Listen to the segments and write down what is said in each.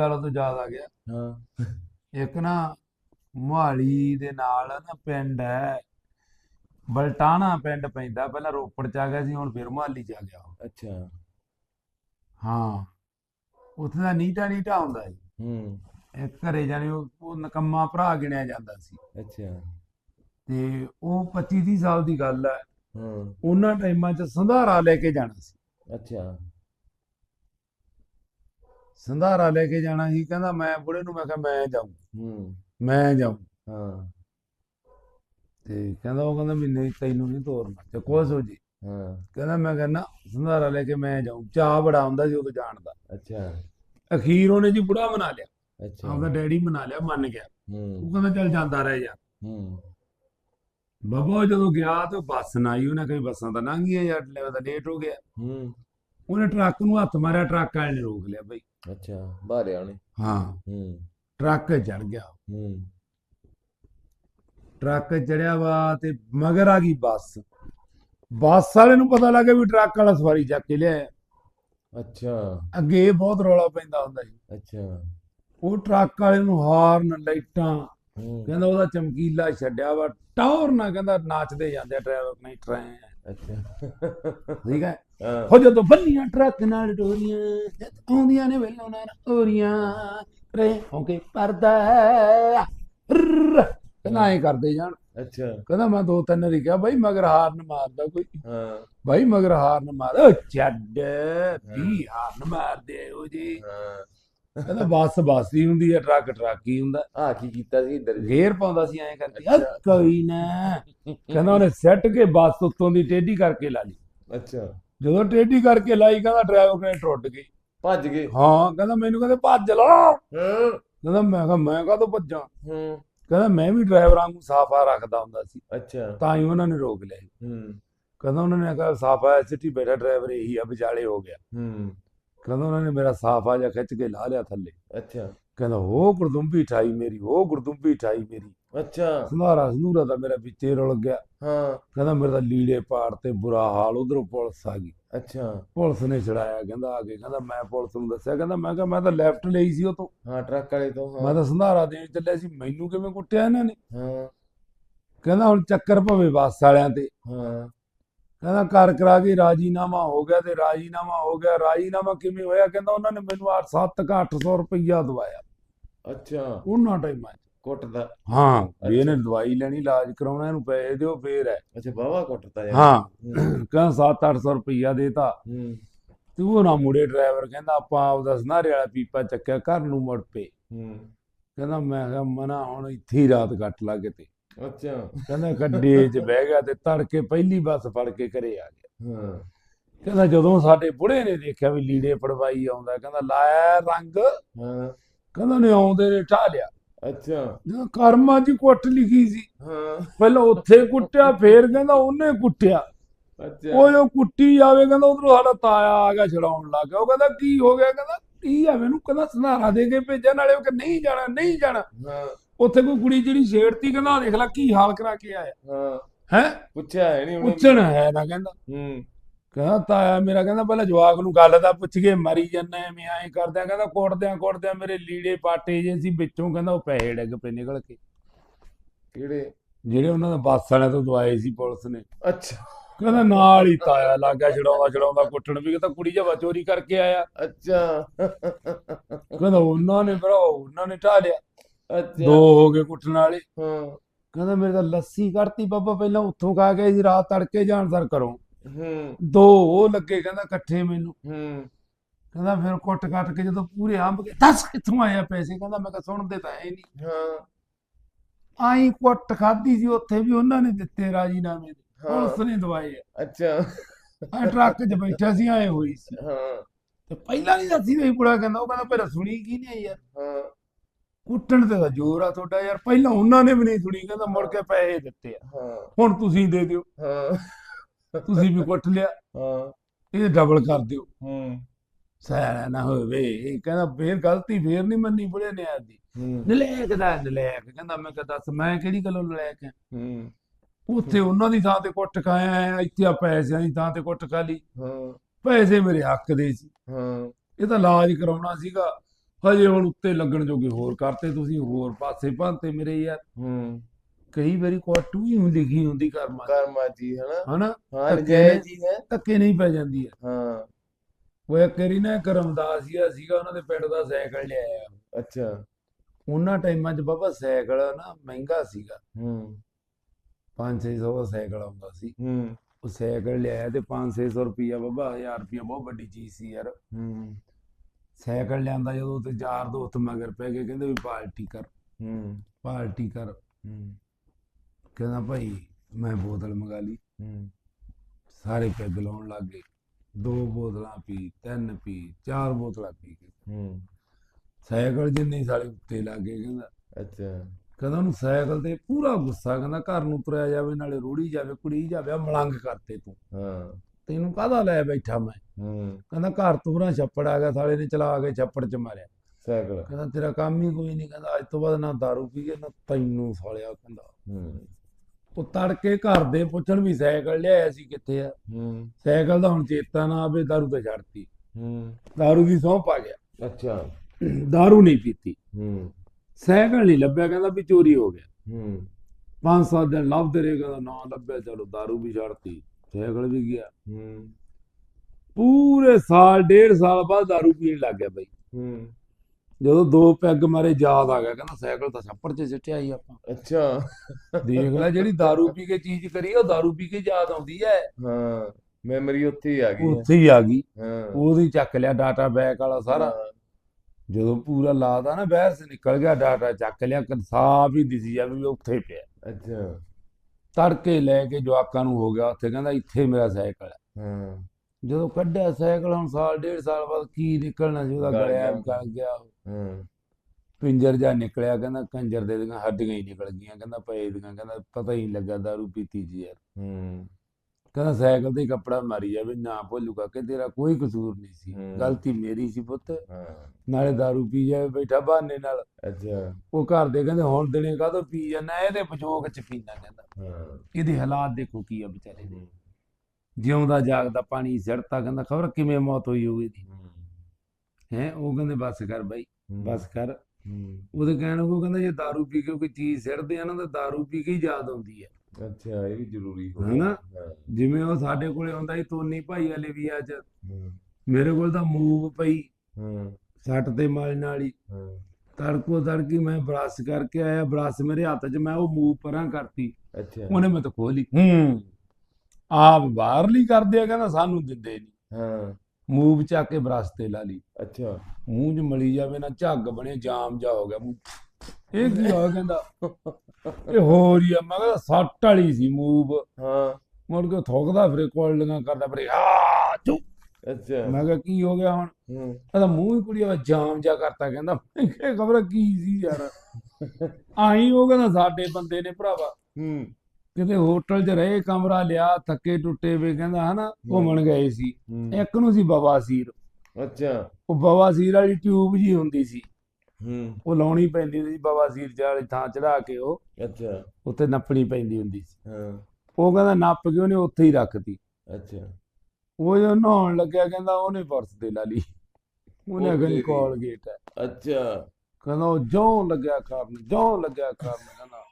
ਗੱਲ ਤੋਂ ਯਾਦ ਆ ਗਿਆ। ਹਾਂ। ਇੱਕ ਨਾ ਮੁਹਾਲੀ ਦੇ ਨਾਲ ਨਾ ਪਿੰਡ ਹੈ। ਬਲਟਾਣਾ ਪਿੰਡ ਪੈਂਦਾ। ਪਹਿਲਾਂ ਰੋਪੜ ਚ ਆ ਗਿਆ ਸੀ ਹੁਣ ਫਿਰ ਮੁਹਾਲੀ ਚ ਆ ਗਿਆ ਉਹ। ਅੱਛਾ। ਹਾਂ। ਉੱਥੇ ਦਾ ਨੀਟਾ ਨੀਟਾ ਹੁੰਦਾ ਸੀ। ਹੂੰ। ਇੱਕ ਘਰੇ ਜਾਣੀ ਉਹ ਉਹ ਨਕੰਮਾ ਭਰਾ ਗਿਣਿਆ ਜਾਂਦਾ ਸੀ। ਅੱਛਾ। ਤੇ ਉਹ 25 30 ਸਾਲ ਦੀ ਗੱਲ ਹੈ। ਹਾਂ। ਉਹਨਾਂ ਟਾਈਮਾਂ 'ਚ ਸੰਧਾਰਾ ਲੈ ਕੇ ਜਾਣਾ ਸੀ। ਅੱਛਾ। ਸੰਧਾਰਾ ਲੈ ਕੇ ਜਾਣਾ ਸੀ ਕਹਿੰਦਾ ਮੈਂ ਬੁੜੇ ਨੂੰ ਮੈਂ ਕਿਹਾ ਮੈਂ ਜਾਊਂ। ਹੂੰ। ਮੈਂ ਜਾਊਂ। ਹਾਂ। ਤੇ ਕਹਿੰਦਾ ਉਹ ਕਹਿੰਦਾ ਵੀ ਨਹੀਂ ਤੈਨੂੰ ਨਹੀਂ ਤੋਰਨਾ ਤੇ ਕੋਸ ਹੋ ਜੀ। ਹਾਂ। ਕਹਿੰਦਾ ਮੈਂ ਕਹਿੰਦਾ ਸੰਧਾਰਾ ਲੈ ਕੇ ਮੈਂ ਜਾਊਂ। ਚਾਹ ਬੜਾ ਹੁੰਦਾ ਸੀ ਉਦੋਂ ਜਾਣ ਦਾ। ਅੱਛਾ। ਅਖੀਰ ਉਹਨੇ ਜੀ ਬੁੜਾ ਮਨਾ ਲਿਆ। ਅੱਛਾ। ਆਪਦਾ ਡੈਡੀ ਮਨਾ ਲਿਆ ਮੰਨ ਗਿਆ। ਉਹ ਕਹਿੰਦਾ ਚੱਲ ਜਾਂਦਾ ਰਹਿ ਜਾ। ਹੂੰ। ਬਾਬਾ ਉਹ ਜਦੋਂ ਗਿਆ ਤੇ ਬੱਸ ਨਾ ਆਈ ਉਹਨੇ ਕਈ ਬੱਸਾਂ ਤਾਂ ਲੰਘ ਗਈਆਂ ਯਾਰ ਤਾਂ ਲੇਟ ਹੋ ਗਿਆ। ਹੂੰ। ਉਹਨੇ ਟਰੱਕ ਨੂੰ ਹੱਥ ਮਾਰਿਆ ਟਰੱਕ ਵਾਲੇ ਨੇ ਰੋਕ ਲਿਆ ਬਈ। ਅੱਛਾ ਬਾਹਰ ਆਉਣੇ। ਹਾਂ। ਹੂੰ। ਟਰੱਕ ਚੜ ਗਿਆ। ਹੂੰ। ਟਰੱਕ ਚੜਿਆ ਵਾ ਤੇ ਮਗਰ ਆ ਗਈ ਬੱਸ। ਬੱਸ ਵਾਲੇ ਨੂੰ ਪਤਾ ਲੱਗਾ ਵੀ ਟਰੱਕ ਵਾਲਾ ਸਵਾਰੀ ਚੱਕ ਕੇ ਲਿਆਇਆ। ਅੱਛਾ। ਅੱਗੇ ਬਹੁਤ ਰੌਲਾ ਪੈਂਦਾ ਹੁੰਦਾ ਸੀ। ਅੱਛਾ। ਉਹ ਟਰੱਕ ਵਾਲੇ ਨੂੰ ਹਾਰਨ ਲਾਈਟਾਂ ਕਹਿੰਦਾ ਉਹਦਾ ਚਮਕੀਲਾ ਛੱਡਿਆ ਵਾ। ਟੌਰ ਨਾ ਕਹਿੰਦਾ ਨੱਚਦੇ ਜਾਂਦੇ ਡਰਾਈਵਰ ਨਹੀਂ ਟਰੈਨ। ਅੱਛਾ। ਠੀਕ ਹੈ। ਹਾਂ। ਹੋ ਜਦੋਂ ਬੰਨੀਆਂ ਟਰੱਕ ਨਾਲ ਡੋਰੀਆਂ ਜਦ ਆਉਂਦੀਆਂ ਨੇ ਵੇਲੋਂ ਨਾਲ ਹੋਰੀਆਂ ਰੇ ਹੋ ਕੇ ਪਰਦਾ ਰrr, ਕਹਿੰਦਾ ਐ ਕਰਦੇ ਜਾਣ। ਅੱਛਾ। ਕਹਿੰਦਾ ਮੈਂ ਦੋ ਤਿੰਨ ਵਾਰੀ ਕਿਹਾ ਬਾਈ ਮਗਰ ਹਾਰਨ ਮਾਰਦਾ ਕੋਈ। ਹਾਂ। ਬਾਈ ਮਗਰ ਹਾਰਨ ਮਾਰ। ਓ ਛੱਡ ਵੀ ਹਾਰਨ ਮਾਰਦੇ ਹੋ ਜੀ। ਹਾਂ। ਕਹਿੰਦਾ ਬੱਸ ਬੱਸ ਹੀ ਹੁੰਦੀ ਹੈ ਟਰੱਕ ਟਰੱਕ ਹੀ ਹੁੰਦਾ। ਆ ਕੀ ਕੀਤਾ ਸੀ ਇੱਧਰ? ਜੀ? ਗੇਅਰ ਪਾਉਂਦਾ ਸੀ ਐਂ ਕਰਕੇ ਆ ਕੋਈ ਨਾ। ਕਹਿੰਦਾ ਉਹਨੇ ਸੈੱਟ ਕੇ ਬੱਸ ਉੱਤੋਂ ਦੀ ਟੇਢੀ ਕਰਕੇ ਲਾ ਲਈ। ਅੱਛਾ। ਜਦੋਂ ਟੇਢੀ ਕਰਕੇ ਲਾਈ ਕਹਿੰਦਾ ਡਰਾਈਵਰ ਨੇ ਟੁੱਟ ਗਈ। ਭੱਜ ਗਏ। ਹਾਂ ਕਹਿੰਦਾ ਮੈਨੂੰ ਕਹਿੰਦੇ ਭੱਜ ਲਾ। ਹਾਂ। ਕਹਿੰਦਾ ਮੈਂ ਕਿਹਾ ਮੈਂ ਕਾਹਤੋਂ ਭੱਜਾਂ? ਹੂੰ। ਕਹਿੰਦਾ ਮੈਂ ਵੀ ਡਰਾਈਵਰਾਂ ਨੂੰ ਸਾਫਾ ਰੱਖਦਾ ਹੁੰਦਾ ਸੀ। ਅੱਛਾ। ਤਾਂ ਹੀ ਉਹਨਾਂ ਨੇ ਰੋਕ ਲਿਆ। ਹੂੰ। ਕਹਿੰਦਾ ਉਹਨਾਂ ਨੇ ਕਿਹਾ ਸਾਫਾ ਸਿੱਟੀ ਬੈਠਾ ਡਰਾਈਵਰ ਇਹੀ ਆ ਵਿਚਾਲੇ ਹੋ ਗਿਆ। ਹੂੰ। ਕਹਿੰਦਾ ਉਹਨਾਂ ਨੇ ਮੇਰਾ ਸਾਫਾ ਜਿਹਾ ਖਿੱਚ ਕੇ ਲਾ ਲਿਆ ਥੱਲੇ। ਅੱਛਾ। ਕਹਿੰਦਾ ਉਹ ਗੁਰਦੁੰਬੀ ਠਾਈ ਮੇਰੀ ਉਹ ਗੁਰਦੁੰਬੀ ਠਾਈ ਮੇਰੀ। ਅੱਛਾ। ਸੰਧਾਰਾ ਸੰਧੂਰਾ ਤਾਂ ਮੇਰਾ ਵਿੱਚੇ ਰੁਲ ਗਿਆ। ਹਾਂ। ਕਹਿੰਦਾ ਮੇਰੇ ਤਾਂ ਲੀੜੇ ਪਾੜ ਤੇ ਬੁਰਾ ਹਾਲ ਉਧਰੋਂ ਪੁਲਿਸ ਆ ਗਈ। ਅੱਛਾ। ਪੁਲਿਸ ਨੇ ਛੜਾਇਆ ਕਹਿੰਦਾ ਆ ਕੇ ਕਹਿੰਦਾ ਮੈਂ ਪੁਲਿਸ ਨੂੰ ਦੱਸਿਆ ਕਹਿੰਦਾ ਮੈਂ ਕਿਹਾ ਮੈਂ ਤਾਂ ਲੈਫਟ ਲਈ ਸੀ ਉਹ ਤੋਂ। ਹਾਂ ਟਰੱਕ ਵਾਲੇ ਤੋਂ ਮੈਂ ਤਾਂ ਸੰਧਾਰਾ ਦੇਣ ਚੱਲਿਆ ਸੀ ਮੈਨੂੰ ਕਿਵੇਂ ਕੁੱਟਿਆ ਇਹਨਾਂ ਨੇ? ਹਾਂ। ਕਹਿੰਦਾ ਹੁਣ ਚੱਕਰ ਪਵੇ ਬੱਸ ਵਾਲਿਆਂ ਤੇ। ਹਾਂ। ਕਹਿੰਦਾ ਕਰ ਕਰਾ ਕੇ ਰਾਜੀਨਾਮਾ ਹੋ ਗਿਆ ਤੇ ਰਾਜੀਨਾਮਾ ਹੋ ਗਿਆ। ਰਾਜੀਨਾਮਾ ਕਿਵੇਂ ਹੋਇਆ? ਕਹਿੰਦਾ ਉਹਨਾਂ ਨੇ ਮੈਨੂੰ 8 7 ਕ 800 ਰੁਪਈਆ ਦਵਾਇਆ। ਅੱਛਾ। ਉਹਨਾਂ ਟਾਈਮਾਂ ਕੁੱਟਦਾ। ਹਾਂ ਵੀ ਇਹਨੇ ਦਵਾਈ ਲੈਣੀ ਇਲਾਜ ਕਰਾਉਣਾ ਇਹਨੂੰ ਪੈਸੇ ਦਿਓ ਫੇਰ ਹੈ। ਅੱਛਾ ਬਾਵਾ ਕੁੱਟਦਾ ਯਾਰ। ਹਾਂ ਕਹਿੰਦਾ 7-800 ਰੁਪਈਆ ਦੇਤਾ। ਹੂੰ। ਤੇ ਉਹ ਨਾ ਮੁੜੇ ਡਰਾਈਵਰ ਕਹਿੰਦਾ ਆਪਾਂ ਆਪਦਾ ਸਨਾਰੇ ਵਾਲਾ ਪੀਪਾ ਚੱਕਿਆ ਘਰ ਨੂੰ ਮੁੜ ਪਏ। ਹੂੰ। ਕਹਿੰਦਾ ਮੈਂ ਕਿਹਾ ਮਨਾ ਹੁਣ ਇੱਥੇ ਹੀ ਰਾਤ ਕੱਟ ਲਾ ਕਿਤੇ ਅੱਛਾ। ਕਹਿੰਦਾ ਗੱਡੇ 'ਚ ਬਹਿ ਗਿਆ ਤੇ ਤੜਕੇ ਪਹਿਲੀ ਬੱਸ ਫੜ ਕੇ ਘਰੇ ਆ ਗਿਆ। ਹਾਂ। ਕਹਿੰਦਾ ਜਦੋਂ ਸਾਡੇ ਬੁੜੇ ਨੇ ਦੇਖਿਆ ਵੀ ਲੀੜੇ ਪੜਵਾਈ ਆਉਂਦਾ ਕਹਿੰਦਾ ਲਾਇਆ ਰੰਗ। ਹਾਂ। ਕਹਿੰਦਾ ਨੇ ਆਉਂਦੇ ਨੇ ਢਾ ਲਿਆ। ਅੱਛਾ। ਕਰਮਾਂ 'ਚ ਕੁੱਟ ਲਿਖੀ ਸੀ। ਹਾਂ। ਪਹਿਲਾਂ ਉੱਥੇ ਕੁੱਟਿਆ ਫੇਰ ਕਹਿੰਦਾ ਉਹਨੇ ਕੁੱਟਿਆ। ਅੱਛਾ। ਉਹ ਜੋ ਕੁੱਟੀ ਜਾਵੇ ਕਹਿੰਦਾ ਉਧਰੋਂ ਸਾਡਾ ਤਾਇਆ ਆ ਗਿਆ ਛਡਾਉਣ ਲੱਗ ਗਿਆ। ਉਹ ਕਹਿੰਦਾ ਕੀ ਹੋ ਗਿਆ? ਕਹਿੰਦਾ ਕੀ ਆ ਮੈਨੂੰ? ਕਹਿੰਦਾ ਸੰਧਾਰਾ ਦੇ ਕੇ ਭੇਜਣ ਵਾਲੇ ਉਹ ਕਿ ਨਹੀਂ ਜਾਣਾ ਨਹੀਂ ਜਾਣਾ। ਹਾਂ। ਉੱਥੇ ਕੋਈ ਕੁੜੀ ਜਿਹੜੀ ਛੇੜਤੀ ਕਹਿੰਦਾ ਦੇਖ ਲੈ ਕੀ ਹਾਲ ਕਰਾ ਕੇ ਆਇਆ। ਹਾਂ। ਹੈ? ਪੁੱਛਿਆ ਹੈ ਨਹੀਂ ਉਹਨੇ ਪੁੱਛਣ ਹੈ ਨਾ ਕਹਿੰਦਾ। ਹੂੰ। ਕਹਿੰਦਾ ਤਾਇਆ ਮੇਰਾ ਕਹਿੰਦਾ ਪਹਿਲਾਂ ਜਵਾਕ ਨੂੰ ਗੱਲ ਦਾ ਪੁੱਛ ਕੇ ਮਰੀ ਜਾਂਦਾ ਐਵੇਂ ਐਂ ਕਰਦਿਆਂ ਕਹਿੰਦਾ ਕੋਟਦਿਆਂ ਕੋਟਦਿਆਂ ਮੇਰੇ ਲੀੜੇ ਪਾਟੇ ਜੇ ਸੀ ਵਿੱਚੋਂ ਕਹਿੰਦਾ ਉਹ ਪੈਸੇ ਡਿੱਗ ਪਏ ਨਿਕਲ ਕੇ। ਕਿਹੜੇ? ਜਿਹੜੇ ਉਹਨਾਂ ਦਾ ਬੱਸ ਵਾਲਿਆਂ ਤੋਂ ਦਵਾਏ ਸੀ ਪੁਲਿਸ ਨੇ। ਅੱਛਾ। ਕਹਿੰਦਾ ਨਾਲ ਹੀ ਤਾਇਆ ਲੱਗ ਛਡਾਉਂਦਾ ਛਡਾਉਂਦਾ ਕੁੱਟਣ ਵੀ ਕਹਿੰਦਾ ਕੁੜੀ ਜਵਾ ਚੋਰੀ ਕਰਕੇ ਆਇਆ। ਅੱਛਾ। ਕਹਿੰਦਾ ਉਹਨਾਂ ਨੇ ਭਰਾ ਉਹਨਾਂ ਨੇ ਢਾ ਲਿਆ। ਅੱਛਾ। ਦੋ ਹੋ ਗਏ ਕੁੱਟਣ ਵਾਲੇ। ਹਾਂ। ਕਹਿੰਦਾ ਮੇਰੇ ਤਾਂ ਲੱਸੀ ਕੱਢਤੀ ਬਾਬਾ ਪਹਿਲਾਂ ਉੱਥੋਂ ਖਾ ਕੇ ਸੀ ਰਾਤ ਤੜਕੇ ਜਾਣ ਸਰ ਕਰੋ ਹੂੰ। ਦੋ ਉਹ ਲੱਗੇ ਕਹਿੰਦਾ ਇਕੱਠੇ ਮੈਨੂੰ। ਹੂੰ। ਕਹਿੰਦਾ ਫਿਰ ਕੁੱਟ ਕੱਟ ਕੇ ਜਦੋਂ ਪੂਰੇ ਅੰਬ ਕੇ ਦੱਸ ਕਿੱਥੋਂ ਆਇਆ ਪੈਸੇ? ਕਹਿੰਦਾ ਮੈਂ ਕਿਹਾ ਸੁਣਦੇ ਤਾਂ ਹੈ ਨਹੀਂ। ਹਾਂ। ਆਈ ਕੁੱਟ ਖਾਦੀ ਸੀ ਉੱਥੇ ਵੀ ਉਹਨਾਂ ਨੇ ਦਿੱਤੇ ਰਾਜੀਨਾਮੇ। ਦੇ ਹਾਂ। ਪੁਲਿਸ ਨੇ ਦਵਾਏ ਆ। ਅੱਛਾ। ਆਹ ਟਰੱਕ 'ਚ ਬੈਠਾ ਸੀ ਆਏ ਹੋਈ ਸੀ। ਹਾਂ। ਤੇ ਪਹਿਲਾਂ ਨਹੀਂ ਦੱਸੀ ਨਹੀਂ ਬੁੜਾ ਕਹਿੰਦਾ ਉਹ ਕਹਿੰਦਾ ਪਹਿਲਾਂ ਸੁਣੀ ਕੀ ਨਹੀਂ ਯਾਰ? ਹਾਂ। ਕੁੱਟਣ ਤੇ ਤਾਂ ਜ਼ੋਰ ਆ ਤੁਹਾਡਾ ਯਾਰ ਪਹਿਲਾਂ ਉਹਨਾਂ ਨੇ ਵੀ ਨਹੀਂ ਸੁਣੀ ਕਹਿੰਦਾ ਮੁੜ ਕੇ ਪੈਸੇ ਦਿੱਤੇ ਆ। ਹਾਂ। ਹੁਣ ਤੁਸੀਂ ਦੇ ਦਿਓ। ਹਾਂ। ਤੁਸੀਂ ਵੀ ਕੁੱਟ ਲਿਆ। ਹਾਂ। ਇਹ ਡਬਲ ਕਰ ਦਿਓ। ਹੂੰ। ਸਾਰਾ ਨਾ ਹੋਵੇ। ਇਹ ਕਹਿੰਦਾ ਫੇਰ ਗਲਤੀ ਫੇਰ ਨਹੀਂ ਮੰਨੀ ਬੁੜੇ ਨੇ ਆਦੀ। ਨਲੇਕ ਦਾ ਨਲੇਕ। ਕਹਿੰਦਾ ਮੈਂ ਕਿਹਾ ਦੱਸ ਮੈਂ ਕਿਹੜੀ ਗੱਲੋਂ ਨਲੇਕ ਆ? ਹੂੰ। ਉੱਥੇ ਉਹਨਾਂ ਦੀ ਥਾਂ ਤੇ ਕੁੱਟ ਖਾਇਆ ਇੱਥੇ ਆ ਪੈਸਿਆਂ ਦੀ ਥਾਂ ਤੇ ਕੁੱਟ ਖਾ ਲਈ। ਹਾਂ। ਪੈਸੇ ਮੇਰੇ ਹੱਕ ਦੇ ਸੀ। ਹਾਂ। ਇਹ ਤਾਂ ਇਲਾਜ ਕਰਾਉਣਾ ਸੀਗਾ। ਹਜੇ ਹੁਣ ਉੱਤੇ ਲੱਗਣ ਜੋਗੇ ਹੋਰ ਕਰਤੇ ਤੁਸੀਂ ਹੋਰ ਪਾਸੇ ਭਾਂਤੇ ਮੇਰੇ ਯਾਰ। ਹੂੰ। ਕਈ ਵਾਰੀ ਕੁਆਟੂ ਹੀ ਹੁੰਦੀ ਲਿਖੀ ਹੁੰਦੀ ਕਰਮਾਂ ਕਰਮਾ ਜੀ ਹਨਾ? ਹਨਾ? ਹਾਂ ਧੱਕੇ ਨਜਾਇਜ਼ ਹੀ। ਧੱਕੇ ਨਹੀਂ ਪੈ ਜਾਂਦੀ ਹੈ। ਹਾਂ। ਉਹ ਇੱਕ ਵਾਰੀ ਨਾ ਇੱਕ ਰਮਦਾਸੀਆ ਸੀਗਾ ਉਹਨਾਂ ਦੇ ਪਿੰਡ ਦਾ ਸਾਈਕਲ ਲਿਆਇਆ। ਅੱਛਾ। ਉਹਨਾਂ ਟਾਈਮਾਂ 'ਚ ਬਾਬਾ ਸਾਈਕਲ ਨਾ ਮਹਿੰਗਾ ਸੀਗਾ। ਹੂੰ। 5-600 ਦਾ ਸਾਈਕਲ ਆਉਂਦਾ ਸੀ। ਹੂੰ। ਉਹ ਸਾਈਕਲ ਲਿਆਇਆ ਤੇ 5-600 ਰੁਪਈਆ ਬਾਬਾ 1000 ਰੁਪਈਆ ਬਹੁਤ ਵੱਡੀ ਚੀਜ਼ ਸੀ ਯਾਰ। ਹੂੰ। ਸਾਈਕਲ ਲਿਆਂਦਾ ਜਦੋਂ ਤੇ ਯਾਰ ਦੋਸਤ ਮਗਰ ਪੈ ਗਏ ਕਹਿੰਦੇ ਵੀ ਪਾਰਟੀ ਕਰ। ਹੂੰ। ਪਾਰਟੀ ਕਰ। ਹੂੰ। ਕਹਿੰਦਾ ਭਾਈ ਮੈਂ ਬੋਤਲ ਮੰਗਾ ਲਈ। ਹੂੰ। ਸਾਰੇ ਪੈਗ ਲਾਉਣ ਲੱਗ ਗਏ। ਦੋ ਬੋਤਲਾਂ ਪੀ ਤਿੰਨ ਪੀ ਚਾਰ ਬੋਤਲਾਂ ਪੀ ਕੇ। ਹੂੰ। ਸਾਈਕਲ ਜਿੰਨੀ ਸਾਲੇ ਉੱਤੇ ਲੱਗ ਗਏ ਕਹਿੰਦਾ। ਅੱਛਾ। ਕਹਿੰਦਾ ਉਹਨੂੰ ਸਾਈਕਲ ਤੇ ਪੂਰਾ ਗੁੱਸਾ ਕਹਿੰਦਾ ਘਰ ਨੂੰ ਤੁਰਿਆ ਜਾਵੇ ਨਾਲੇ ਰੋੜੀ ਜਾਵੇ ਕੁੜੀ ਜਾਵੇ ਮਲੰਗ ਕਰਤੇ ਤੂੰ। ਹਾਂ। ਤੈਨੂੰ ਕਾਹਦਾ ਲੈ ਬੈਠਾ ਮੈਂ? ਹੂੰ। ਕਹਿੰਦਾ ਘਰ ਤੁਰਾਂ ਛੱਪੜ ਆ ਗਿਆ ਸਾਲੇ ਨੇ ਚਲਾ ਕੇ ਛੱਪੜ ਚ ਮਾਰਿਆ। ਸਾਈਕਲ। ਕਹਿੰਦਾ ਤੇਰਾ ਕੰਮ ਹੀ ਕੋਈ ਨਹੀਂ ਕਹਿੰਦਾ ਅੱਜ ਤੋਂ ਬਾਅਦ ਨਾ ਦਾਰੂ ਪੀਏ ਨਾ ਤੈਨੂੰ ਸਾਲਿਆ ਕਹਿੰਦਾ। ਹੂੰ। ਉਹ ਤੜਕੇ ਘਰ ਦੇ ਪੁੱਛਣ ਵੀ ਸਾਈਕਲ ਲਿਆਇਆ ਸੀ ਕਿੱਥੇ ਆ? ਹੂੰ। ਸਾਈਕਲ ਦਾ ਹੁਣ ਚੇਤਾ ਨਾ ਆਵੇ ਦਾਰੂ ਤੇ ਛੱਡਤੀ। ਹੂੰ। ਦਾਰੂ ਦੀ ਸਹੁੰ ਪਾ ਗਿਆ। ਅੱਛਾ। ਦਾਰੂ ਨਹੀਂ ਪੀਤੀ। ਹੂੰ। ਸਾਈਕਲ ਨਹੀਂ ਲੱਭਿਆ ਕਹਿੰਦਾ ਵੀ ਚੋਰੀ ਹੋ ਗਿਆ। ਹੂੰ। ਪੰਜ ਸੱਤ ਦਿਨ ਲੱਭਦੇ ਰਹੇ ਕਹਿੰਦਾ ਨਾ ਲੱਭਿਆ ਚਲੋ ਦਾਰੂ ਵੀ ਛੱਡਤੀ। ਸਾਈਕਲ ਵੀ ਗਿਆ। ਹੂੰ। ਪੂਰੇ ਸਾਲ ਡੇਢ ਸਾਲ ਬਾਅਦ ਦਾਰੂ ਪੀਣ ਲੱਗ ਗਿਆ ਬਈ। ਹੂੰ। ਜਦੋਂ ਦੋ ਪੈਗ ਮਾਰੇ ਯਾਦ ਆ ਗਿਆ। ਕਹਿੰਦਾ ਸਾਈਕਲ ਤਾਂ ਛੱਪੜ 'ਚ ਸਿੱਟਿਆ ਸੀ ਆਪਾਂ। ਅੱਛਾ। ਦੇਖ ਲੈ ਜਿਹੜੀ ਦਾਰੂ ਪੀ ਕੇ ਚੀਜ਼ ਕਰੀ ਉਹ ਦਾਰੂ ਪੀ ਕੇ ਯਾਦ ਆਉਂਦੀ ਹੈ ਹਾਂ ਮੈਮਰੀ ਉੱਥੇ ਹੀ ਆ ਗਈ ਹੈ ਉੱਥੇ ਹੀ ਆ ਗਈ। ਹਾਂ। ਉਹਦੀ ਚੱਕ ਲਿਆ ਡਾਟਾ ਬੈਕ ਵਾਲਾ ਸਾਰਾ। ਹਾਂ, ਜਦੋਂ ਪੂਰਾ ਲਾਦਾ ਨਾ ਬਾਹਰ ਸੇ ਨਿਕਲ ਗਿਆ ਡਾਟਾ ਚੱਕ ਲਿਆ ਸਾਫ਼ ਹੀ ਦਿਸੀ ਵੀ ਉੱਥੇ ਹੀ ਪਿਆ। ਅੱਛਾ। ਤੜਕੇ ਲੈ ਕੇ ਜਵਾਕਾਂ ਨੂੰ ਹੋ ਗਿਆ ਉੱਥੇ ਕਹਿੰਦਾ ਇੱਥੇ ਮੇਰਾ ਸਾਈਕਲ ਹੈ। ਹਾਂ। ਜਦੋਂ ਕੱਢਿਆ ਸਾਈਕਲ ਹੁਣ ਸਾਲ ਡੇਢ ਸਾਲ ਬਾਅਦ ਕੀ ਨਿਕਲਣਾ ਸੀ ਉਹਦਾ ਗਲ ਗਲਿਆ। ਗਲ ਗਿਆ ਹਾਂ। ਪਿੰਜਰ ਜਾ ਨਿਕਲਿਆ ਕਹਿੰਦਾ ਕੰਜਰ ਦੇ ਦੀਆਂ ਹੱਡੀਆਂ ਹੀ ਨਿਕਲ ਗਈਆਂ ਕਹਿੰਦਾ ਪਏ ਦੀਆਂ ਕਹਿੰਦਾ ਪਤਾ ਹੀ ਨਹੀਂ ਲੱਗਾ ਦਾਰੂ ਪੀਤੀ ਜੀ ਯਾਰ। ਹੂੰ। ਕਹਿੰਦਾ ਸਾਈਕਲ ਤੇ ਹੀ ਕੱਪੜਾ ਮਾਰੀ ਜਾਵੇ ਨਾ ਭੁੱਲੂਗਾ ਕਿ ਤੇਰਾ ਕੋਈ ਕਸੂਰ ਨਹੀਂ ਸੀ ਹੂੰ। ਗਲਤੀ ਮੇਰੀ ਸੀ ਪੁੱਤ ਹਾਂ ਨਾਲੇ ਦਾਰੂ ਪੀ ਜਾਵੇ ਬੈਠਾ ਬਹਾਨੇ ਨਾਲ ਅੱਛਾ ਉਹ ਘਰ ਦੇ ਕਹਿੰਦੇ ਹੁਣ ਦਿਨੇ ਕਾਹਤੋਂ ਪੀ ਜਾਂਦਾ ਇਹਦੇ ਪਜੋਗ ਚ ਪੀਂਦਾ ਕਹਿੰਦਾ ਹਾਂ ਇਹਦੇ ਹਾਲਾਤ ਦੇਖੋ ਕੀ ਆ ਵਿਚਾਰੇ ਦੇ ਹੂੰ, ਜਿਉਂਦਾ ਜਾਗਦਾ ਪਾਣੀ ਸਿਰਤਾ ਕਹਿੰਦਾ ਖਬਰ ਕਿਵੇਂ ਮੌਤ ਹੋਈ ਹੋਊ ਇਹਦੀ ਹੂੰ, ਹੈ ਉਹ ਕਹਿੰਦੇ ਬਸ ਕਰ ਬਾਈ ਹੂੰ, ਬਸ ਕਰ ਹੂੰ, ਉਹਦੇ ਕਹਿਣ ਉਹ ਕਹਿੰਦਾ ਜੇ दारू ਪੀ ਕੇ ਕੋਈ ਚੀਜ਼ ਸਿਰਦੇ ਆ ਨਾ ਤਾਂ दारू ਪੀ ਕੇ ਹੀ ਯਾਦ ਆਉਂਦੀ ਹੈ ਅੱਛਾ ਇਹ ਵੀ ਜ਼ਰੂਰੀ ਹੋ ਹਨਾ? ਜਿਵੇਂ ਉਹ ਸਾਡੇ ਕੋਲੇ ਆਉਂਦਾ ਸੀ ਤੋਨੀ ਭਾਈ ਵਾਲੇ ਵੀ ਅੱਜ। ਮੇਰੇ ਕੋਲ ਤਾਂ ਮੂਵ ਪਈ। ਹੂੰ, ਸੱਟ ਤੇ ਮਾਰਨ ਵਾਲੀ। ਹੂੰ, ਤੜਕੋ ਤੜਕੀ ਮੈਂ ਬਰਸ਼ ਕਰਕੇ ਆਇਆ ਬਰਸ਼ ਮੇਰੇ ਹੱਥ 'ਚ ਮੈਂ ਉਹ ਮੂਵ ਪਰਾਂ ਕਰਤੀ। ਅੱਛਾ। ਉਹਨੇ ਮੈਂ ਤਾਂ ਖੋਲੀ। ਹੂੰ। ਆਪ ਬਾਹਰਲੀ ਕਰਦੇ ਆ ਕਹਿੰਦਾ ਸਾਨੂੰ ਦਿੰਦੇ ਨਹੀਂ ਹਾਂ। ਮੂਵ ਚੱਕ ਕੇ ਬਰਸ਼ ਤੇ ਲਾ ਲਈ। ਅੱਛਾ। ਮੂੰਹ 'ਚ ਮਲੀ ਜਾਵੇ ਨਾ ਝੱਗ ਬਣੇ ਜਾਮ ਜਾ ਹੋ ਗਿਆ ਮੂੰਹ। ਇਹ ਕੀ ਹੋਇਆ ਕਹਿੰਦਾ? ਇਹ ਹੀ ਆ। ਮੈਂ ਕਹਿੰਦਾ ਸੱਟ ਵਾਲੀ ਸੀ ਮੂਵ। ਹਾਂ। ਮੁੜ ਕੇ ਥੋਕਦਾ ਫਿਰੇ ਕੋਲਡੀਆਂ ਕਰਦਾ ਫਿਰੇ ਆ ਚੁ ਅੱਛਾ। ਮੈਂ ਕਿਹਾ ਕੀ ਹੋ ਗਿਆ ਹੁਣ? ਕਹਿੰਦਾ ਮੂੰਹ ਹੀ ਕੁੜੀ ਵਿੱਚ ਜਾਮ ਜਾ ਕਰਤਾ ਕਹਿੰਦਾ। ਕਿਹਾ ਖਬਰ ਕੀ ਸੀ ਯਾਰ? ਆਈ ਉਹ ਕਹਿੰਦਾ ਸਾਡੇ ਬੰਦੇ ਨੇ ਭਰਾਵਾ। ਹੂੰ। ਕਿਤੇ ਹੋਟਲ 'ਚ ਰਹੇ ਕਮਰਾ ਲਿਆ ਥੱਕੇ ਟੁੱਟੇ ਵੇ ਕਹਿੰਦਾ ਹਨਾ ਘੁੰਮਣ ਗਏ ਸੀ। ਇੱਕ ਨੂੰ ਸੀ ਬਵਾਸੀਰ। ਅੱਛਾ। ਉਹ ਬਵਾਸੀਰ ਵਾਲੀ ਟਿਊਬ ਜੀ ਹੁੰਦੀ ਸੀ। ਹੂੰ। ਉਹ ਲਾਉਣੀ ਪੈਂਦੀ ਸੀ ਬਵਾਸੀਰ ਚ ਵਾਲੀ ਥਾਂ ਚੜਾ ਕੇ ਉਹ। ਅੱਛਾ। ਉੱਤੇ ਨੱਪਣੀ ਪੈਂਦੀ ਹੁੰਦੀ ਸੀ। ਹਾਂ। ਉਹ ਕਹਿੰਦਾ ਨੱਪ ਕੇ ਉਹਨੇ ਉੱਥੇ ਹੀ ਰੱਖਤੀ। ਅੱਛਾ। ਉਹ ਜਦੋਂ ਨਹਾਉਣ ਲੱਗਿਆ ਕਹਿੰਦਾ ਉਹਨੇ ਪਰਸ ਤੇ ਲਾ ਲਈ। ਉਹਨੇ ਉਹ ਅਗਲੀ ਤੇਰੀ। ਕੋਲਗੇਟ ਹੈ। ਅੱਛਾ। ਕਹਿੰਦਾ ਉਹ ਜੋਂ ਲੱਗਿਆ ਕਰਨ ਜੋਂ ਲੱਗਿਆ ਕਰਨ ਕਹਿੰਦਾ।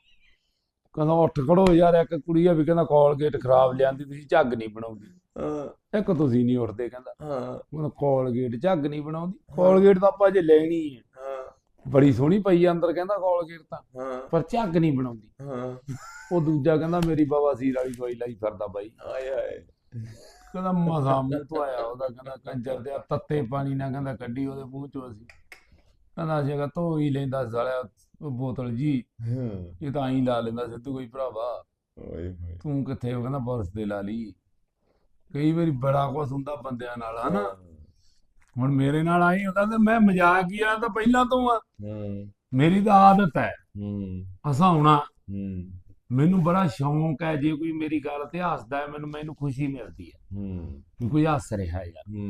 ਕਹਿੰਦਾ ਉੱਠ ਖੜੋ ਯਾਰ ਇੱਕ ਕੁੜੀ ਆ ਵੀ ਕਹਿੰਦਾ ਕੋਲਗੇਟ ਖਰਾਬ ਲਿਆਂਦੀ ਤੁਸੀਂ ਝੱਗ ਨਹੀਂ ਬਣਾਉਂਦੀ। ਹਾਂ। ਇੱਕ ਤੁਸੀਂ ਨਹੀਂ ਉੱਠਦੇ ਕਹਿੰਦਾ। ਹਾਂ। ਕਹਿੰਦਾ ਕੋਲਗੇਟ ਝੱਗ ਨਹੀਂ ਬਣਾਉਂਦੀ। ਕੋਲਗੇਟ ਤਾਂ ਆਪਾਂ ਜੇ ਲੈਣੀ ਹਾਂ। ਬੜੀ ਸੋਹਣੀ ਪਈ ਆ ਅੰਦਰ ਕਹਿੰਦਾ ਕੋਲਗੇਟ ਤਾਂ। ਹਾਂ। ਪਰ ਝੱਗ ਨਹੀਂ ਬਣਾਉਂਦੀ। ਹਾਂ। ਉਹ ਦੂਜਾ ਕਹਿੰਦਾ ਮੇਰੀ ਬਵਾਸੀਰ ਵਾਲੀ ਦਵਾਈ ਲਈ ਫਿਰਦਾ ਬਾਈ। ਆਏ ਆਏ ਕਹਿੰਦਾ ਮਸਾ ਮੂੰਹ ਧੋਇਆ ਉਹਦਾ ਕਹਿੰਦਾ ਕੰਜਰ ਦੇ ਤੱਤੇ ਪਾਣੀ ਨਾਲ ਕਹਿੰਦਾ ਕੱਢੀ ਉਹਦੇ ਮੂੰਹ ਚੋਂ ਅਸੀਂ। ਕਹਿੰਦਾ ਸੀਗਾ ਧੋ ਹੀ ਲੈਂਦਾ ਸਾਲਿਆ ਉਹ ਬੋਤਲ ਜੀ। ਹਾਂ। ਇਹ ਤਾਂ ਆਈ ਲਾ ਲੈਂਦਾ ਸਿੱਧੂ ਕੋਈ ਭਰਾਵਾ। ਓਏ ਤੂੰ ਕਿੱਥੇ ਉਹ ਕਹਿੰਦਾ ਬਰਸ ਤੇ ਲਾ ਲਈ। ਕਈ ਵਾਰੀ ਬੜਾ ਕੁਛ ਹੁੰਦਾ ਬੰਦਿਆਂ ਨਾਲ ਹਨਾ? ਹੁਣ ਮੇਰੇ ਨਾਲ ਆਈ ਹੁੰਦਾ ਤੇ ਮੈਂ ਮਜ਼ਾਕੀਆ ਤਾਂ ਪਹਿਲਾਂ ਤੋਂ ਆ। ਮੇਰੀ ਤਾਂ ਆਦਤ ਹੈ। ਹਸਾਉਣਾ। ਮੈਨੂੰ ਬੜਾ ਸ਼ੌਂਕ ਹੈ ਜੇ ਕੋਈ ਮੇਰੀ ਗੱਲ ਤੇ ਹੱਸਦਾ ਹੈ ਮੈਨੂੰ ਮੈਨੂੰ ਖੁਸ਼ੀ ਮਿਲਦੀ ਹੈ। ਹੂੰ। ਵੀ ਕੋਈ ਹੱਸ ਰਿਹਾ ਹੈ। ਯਾਰ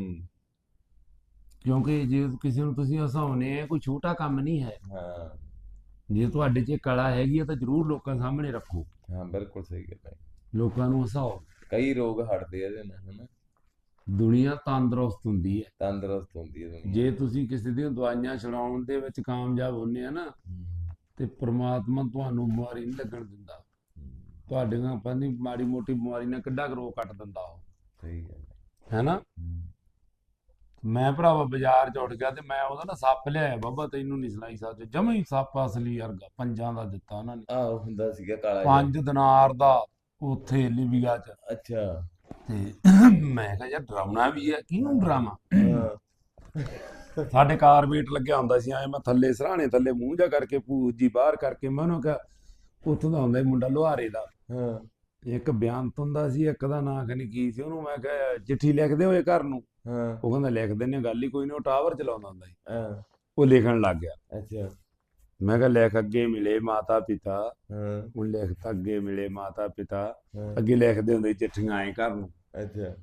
ਕਿਉਂਕਿ ਜੇ ਕਿਸੇ ਨੂੰ ਤੁਸੀਂ ਹਸਾਉਨੇ ਆ ਕੋਈ ਛੋਟਾ ਕੰਮ ਨਹੀਂ ਹੈ। ਹਾਂ। ਜੇ ਤੁਹਾਡੇ 'ਚ ਕਲਾ ਹੈਗੀ ਹੈ ਤਾਂ ਜ਼ਰੂਰ ਲੋਕਾਂ ਸਾਹਮਣੇ ਰੱਖੋ। ਹਾਂ ਬਿਲਕੁਲ ਸਹੀ ਗੱਲ ਹੈ। ਲੋਕਾਂ ਨੂੰ ਹਸਾਓ। ਕਈ ਰੋਗ ਹਟਦੇ ਆ ਇਹਦੇ ਨਾਲ ਹਨਾ? ਦੁਨੀਆ ਤੰਦਰੁਸਤ ਹੁੰਦੀ ਹੈ। ਤੰਦਰੁਸਤ ਹੁੰਦੀ ਹੈ ਦੁਨੀਆ। ਜੇ ਤੁਸੀਂ ਕਿਸੇ ਦੀਆਂ ਦਵਾਈਆਂ ਛਡਾਉਣ ਦੇ ਵਿੱਚ ਕਾਮਯਾਬ ਹੁੰਦੇ ਆ ਨਾ ਤੇ ਪ੍ਰਮਾਤਮਾ ਤੁਹਾਨੂੰ ਬਿਮਾਰੀ ਨਹੀਂ ਲੱਗਣ ਦਿੰਦਾ। ਤੁਹਾਡੀਆਂ ਪੰਨੀ ਮਾੜੀ ਮੋਟੀ ਬਿਮਾਰੀ ਨਾਲ ਕਿੱਡਾ ਕਰੋ ਕੱਟ ਦਿੰਦਾ ਉਹ। ਸਹੀ ਗੱਲ ਹੈ। ਹੈਨਾ? ਮੈਂ ਭਰਾਵਾ ਬਾਜ਼ਾਰ ਚ ਉੱਠ ਗਿਆ ਤੇ ਮੈਂ ਉਹਦਾ ਨਾ ਸੱਪ ਲਿਆਇਆ ਬਾਬਾ ਤੈਨੂੰ ਨਹੀਂ ਸੁਣਾਈ ਸਕਦਾ ਜਮਾ ਹੀ ਸੱਪ ਅਸਲੀ ਵਰਗਾ ਪੰਜਾਂ ਦਾ ਦਿੱਤਾ ਉਹਨਾਂ ਨੇ। ਆਹ ਹੁੰਦਾ ਸੀਗਾ ਕਾਲਾ। ਪੰਜ ਦਿਨਾਰ ਦਾ ਉੱਥੇ ਲਿਬੀਆ ਚ। ਅੱਛਾ। ਤੇ ਮੈਂ ਕਿਹਾ ਯਾਰ ਡਰਾਉਣਾ ਵੀ ਹੈ ਕਿਹਨੂੰ ਡਰਾਵਾਂ ਹਾਂ, ਸਾਡੇ ਕਾਰਬੇਟ ਲੱਗਿਆ ਹੁੰਦਾ ਸੀ ਐ ਮੈਂ ਥੱਲੇ ਸਰਾਣੇ ਥੱਲੇ ਮੂੰਹ ਜਾ ਕਰਕੇ ਪੂਜ ਜੀ ਬਾਹਰ ਕਰਕੇ ਮੈਂ ਉਹਨੂੰ ਕਿਹਾ ਉੱਥੋਂ ਦਾ ਹੁੰਦਾ ਸੀ ਮੁੰਡਾ ਲੋਹਾਰੇ ਦਾ। ਹਾਂ। ਇੱਕ ਬਿਆਨ ਹੁੰਦਾ ਸੀ ਇੱਕ ਦਾ ਨਾਂ ਖਨੀ ਕੀ ਸੀ ਉਹਨੂੰ ਮੈਂ ਕਿਹਾ ਚਿੱਠੀ ਲਿਖਦੇ ਹੋਏ ਘਰ ਨੂੰ। ਹਾਂ। ਉਹ ਕਹਿੰਦਾ ਲਿਖ ਦਿੰਨੇ ਗੱਲ ਹੀ ਕੋਈ ਨਹੀਂ ਉਹ ਟਾਵਰ ਚਲਾਉਂਦਾ ਹੁੰਦਾ ਸੀ। ਹਾਂ, ਉਹ ਲਿਖਣ ਲੱਗ ਗਿਆ। ਅੱਛਾ। ਮੈਂ ਕਿਹਾ ਲਿਖ ਅੱਗੇ ਮਿਲੇ ਮਾਤਾ ਪਿਤਾ ਹਾਂ ਉਹ ਲਿਖਤਾ ਅੱਗੇ ਮਿਲੇ ਮਾਤਾ ਪਿਤਾ ਅੱਗੇ ਲਿਖਦੇ ਹੁੰਦੇ ਚਿੱਠੀਆਂ ਐ ਘਰ ਨੂੰ। ਅੱਛਾ।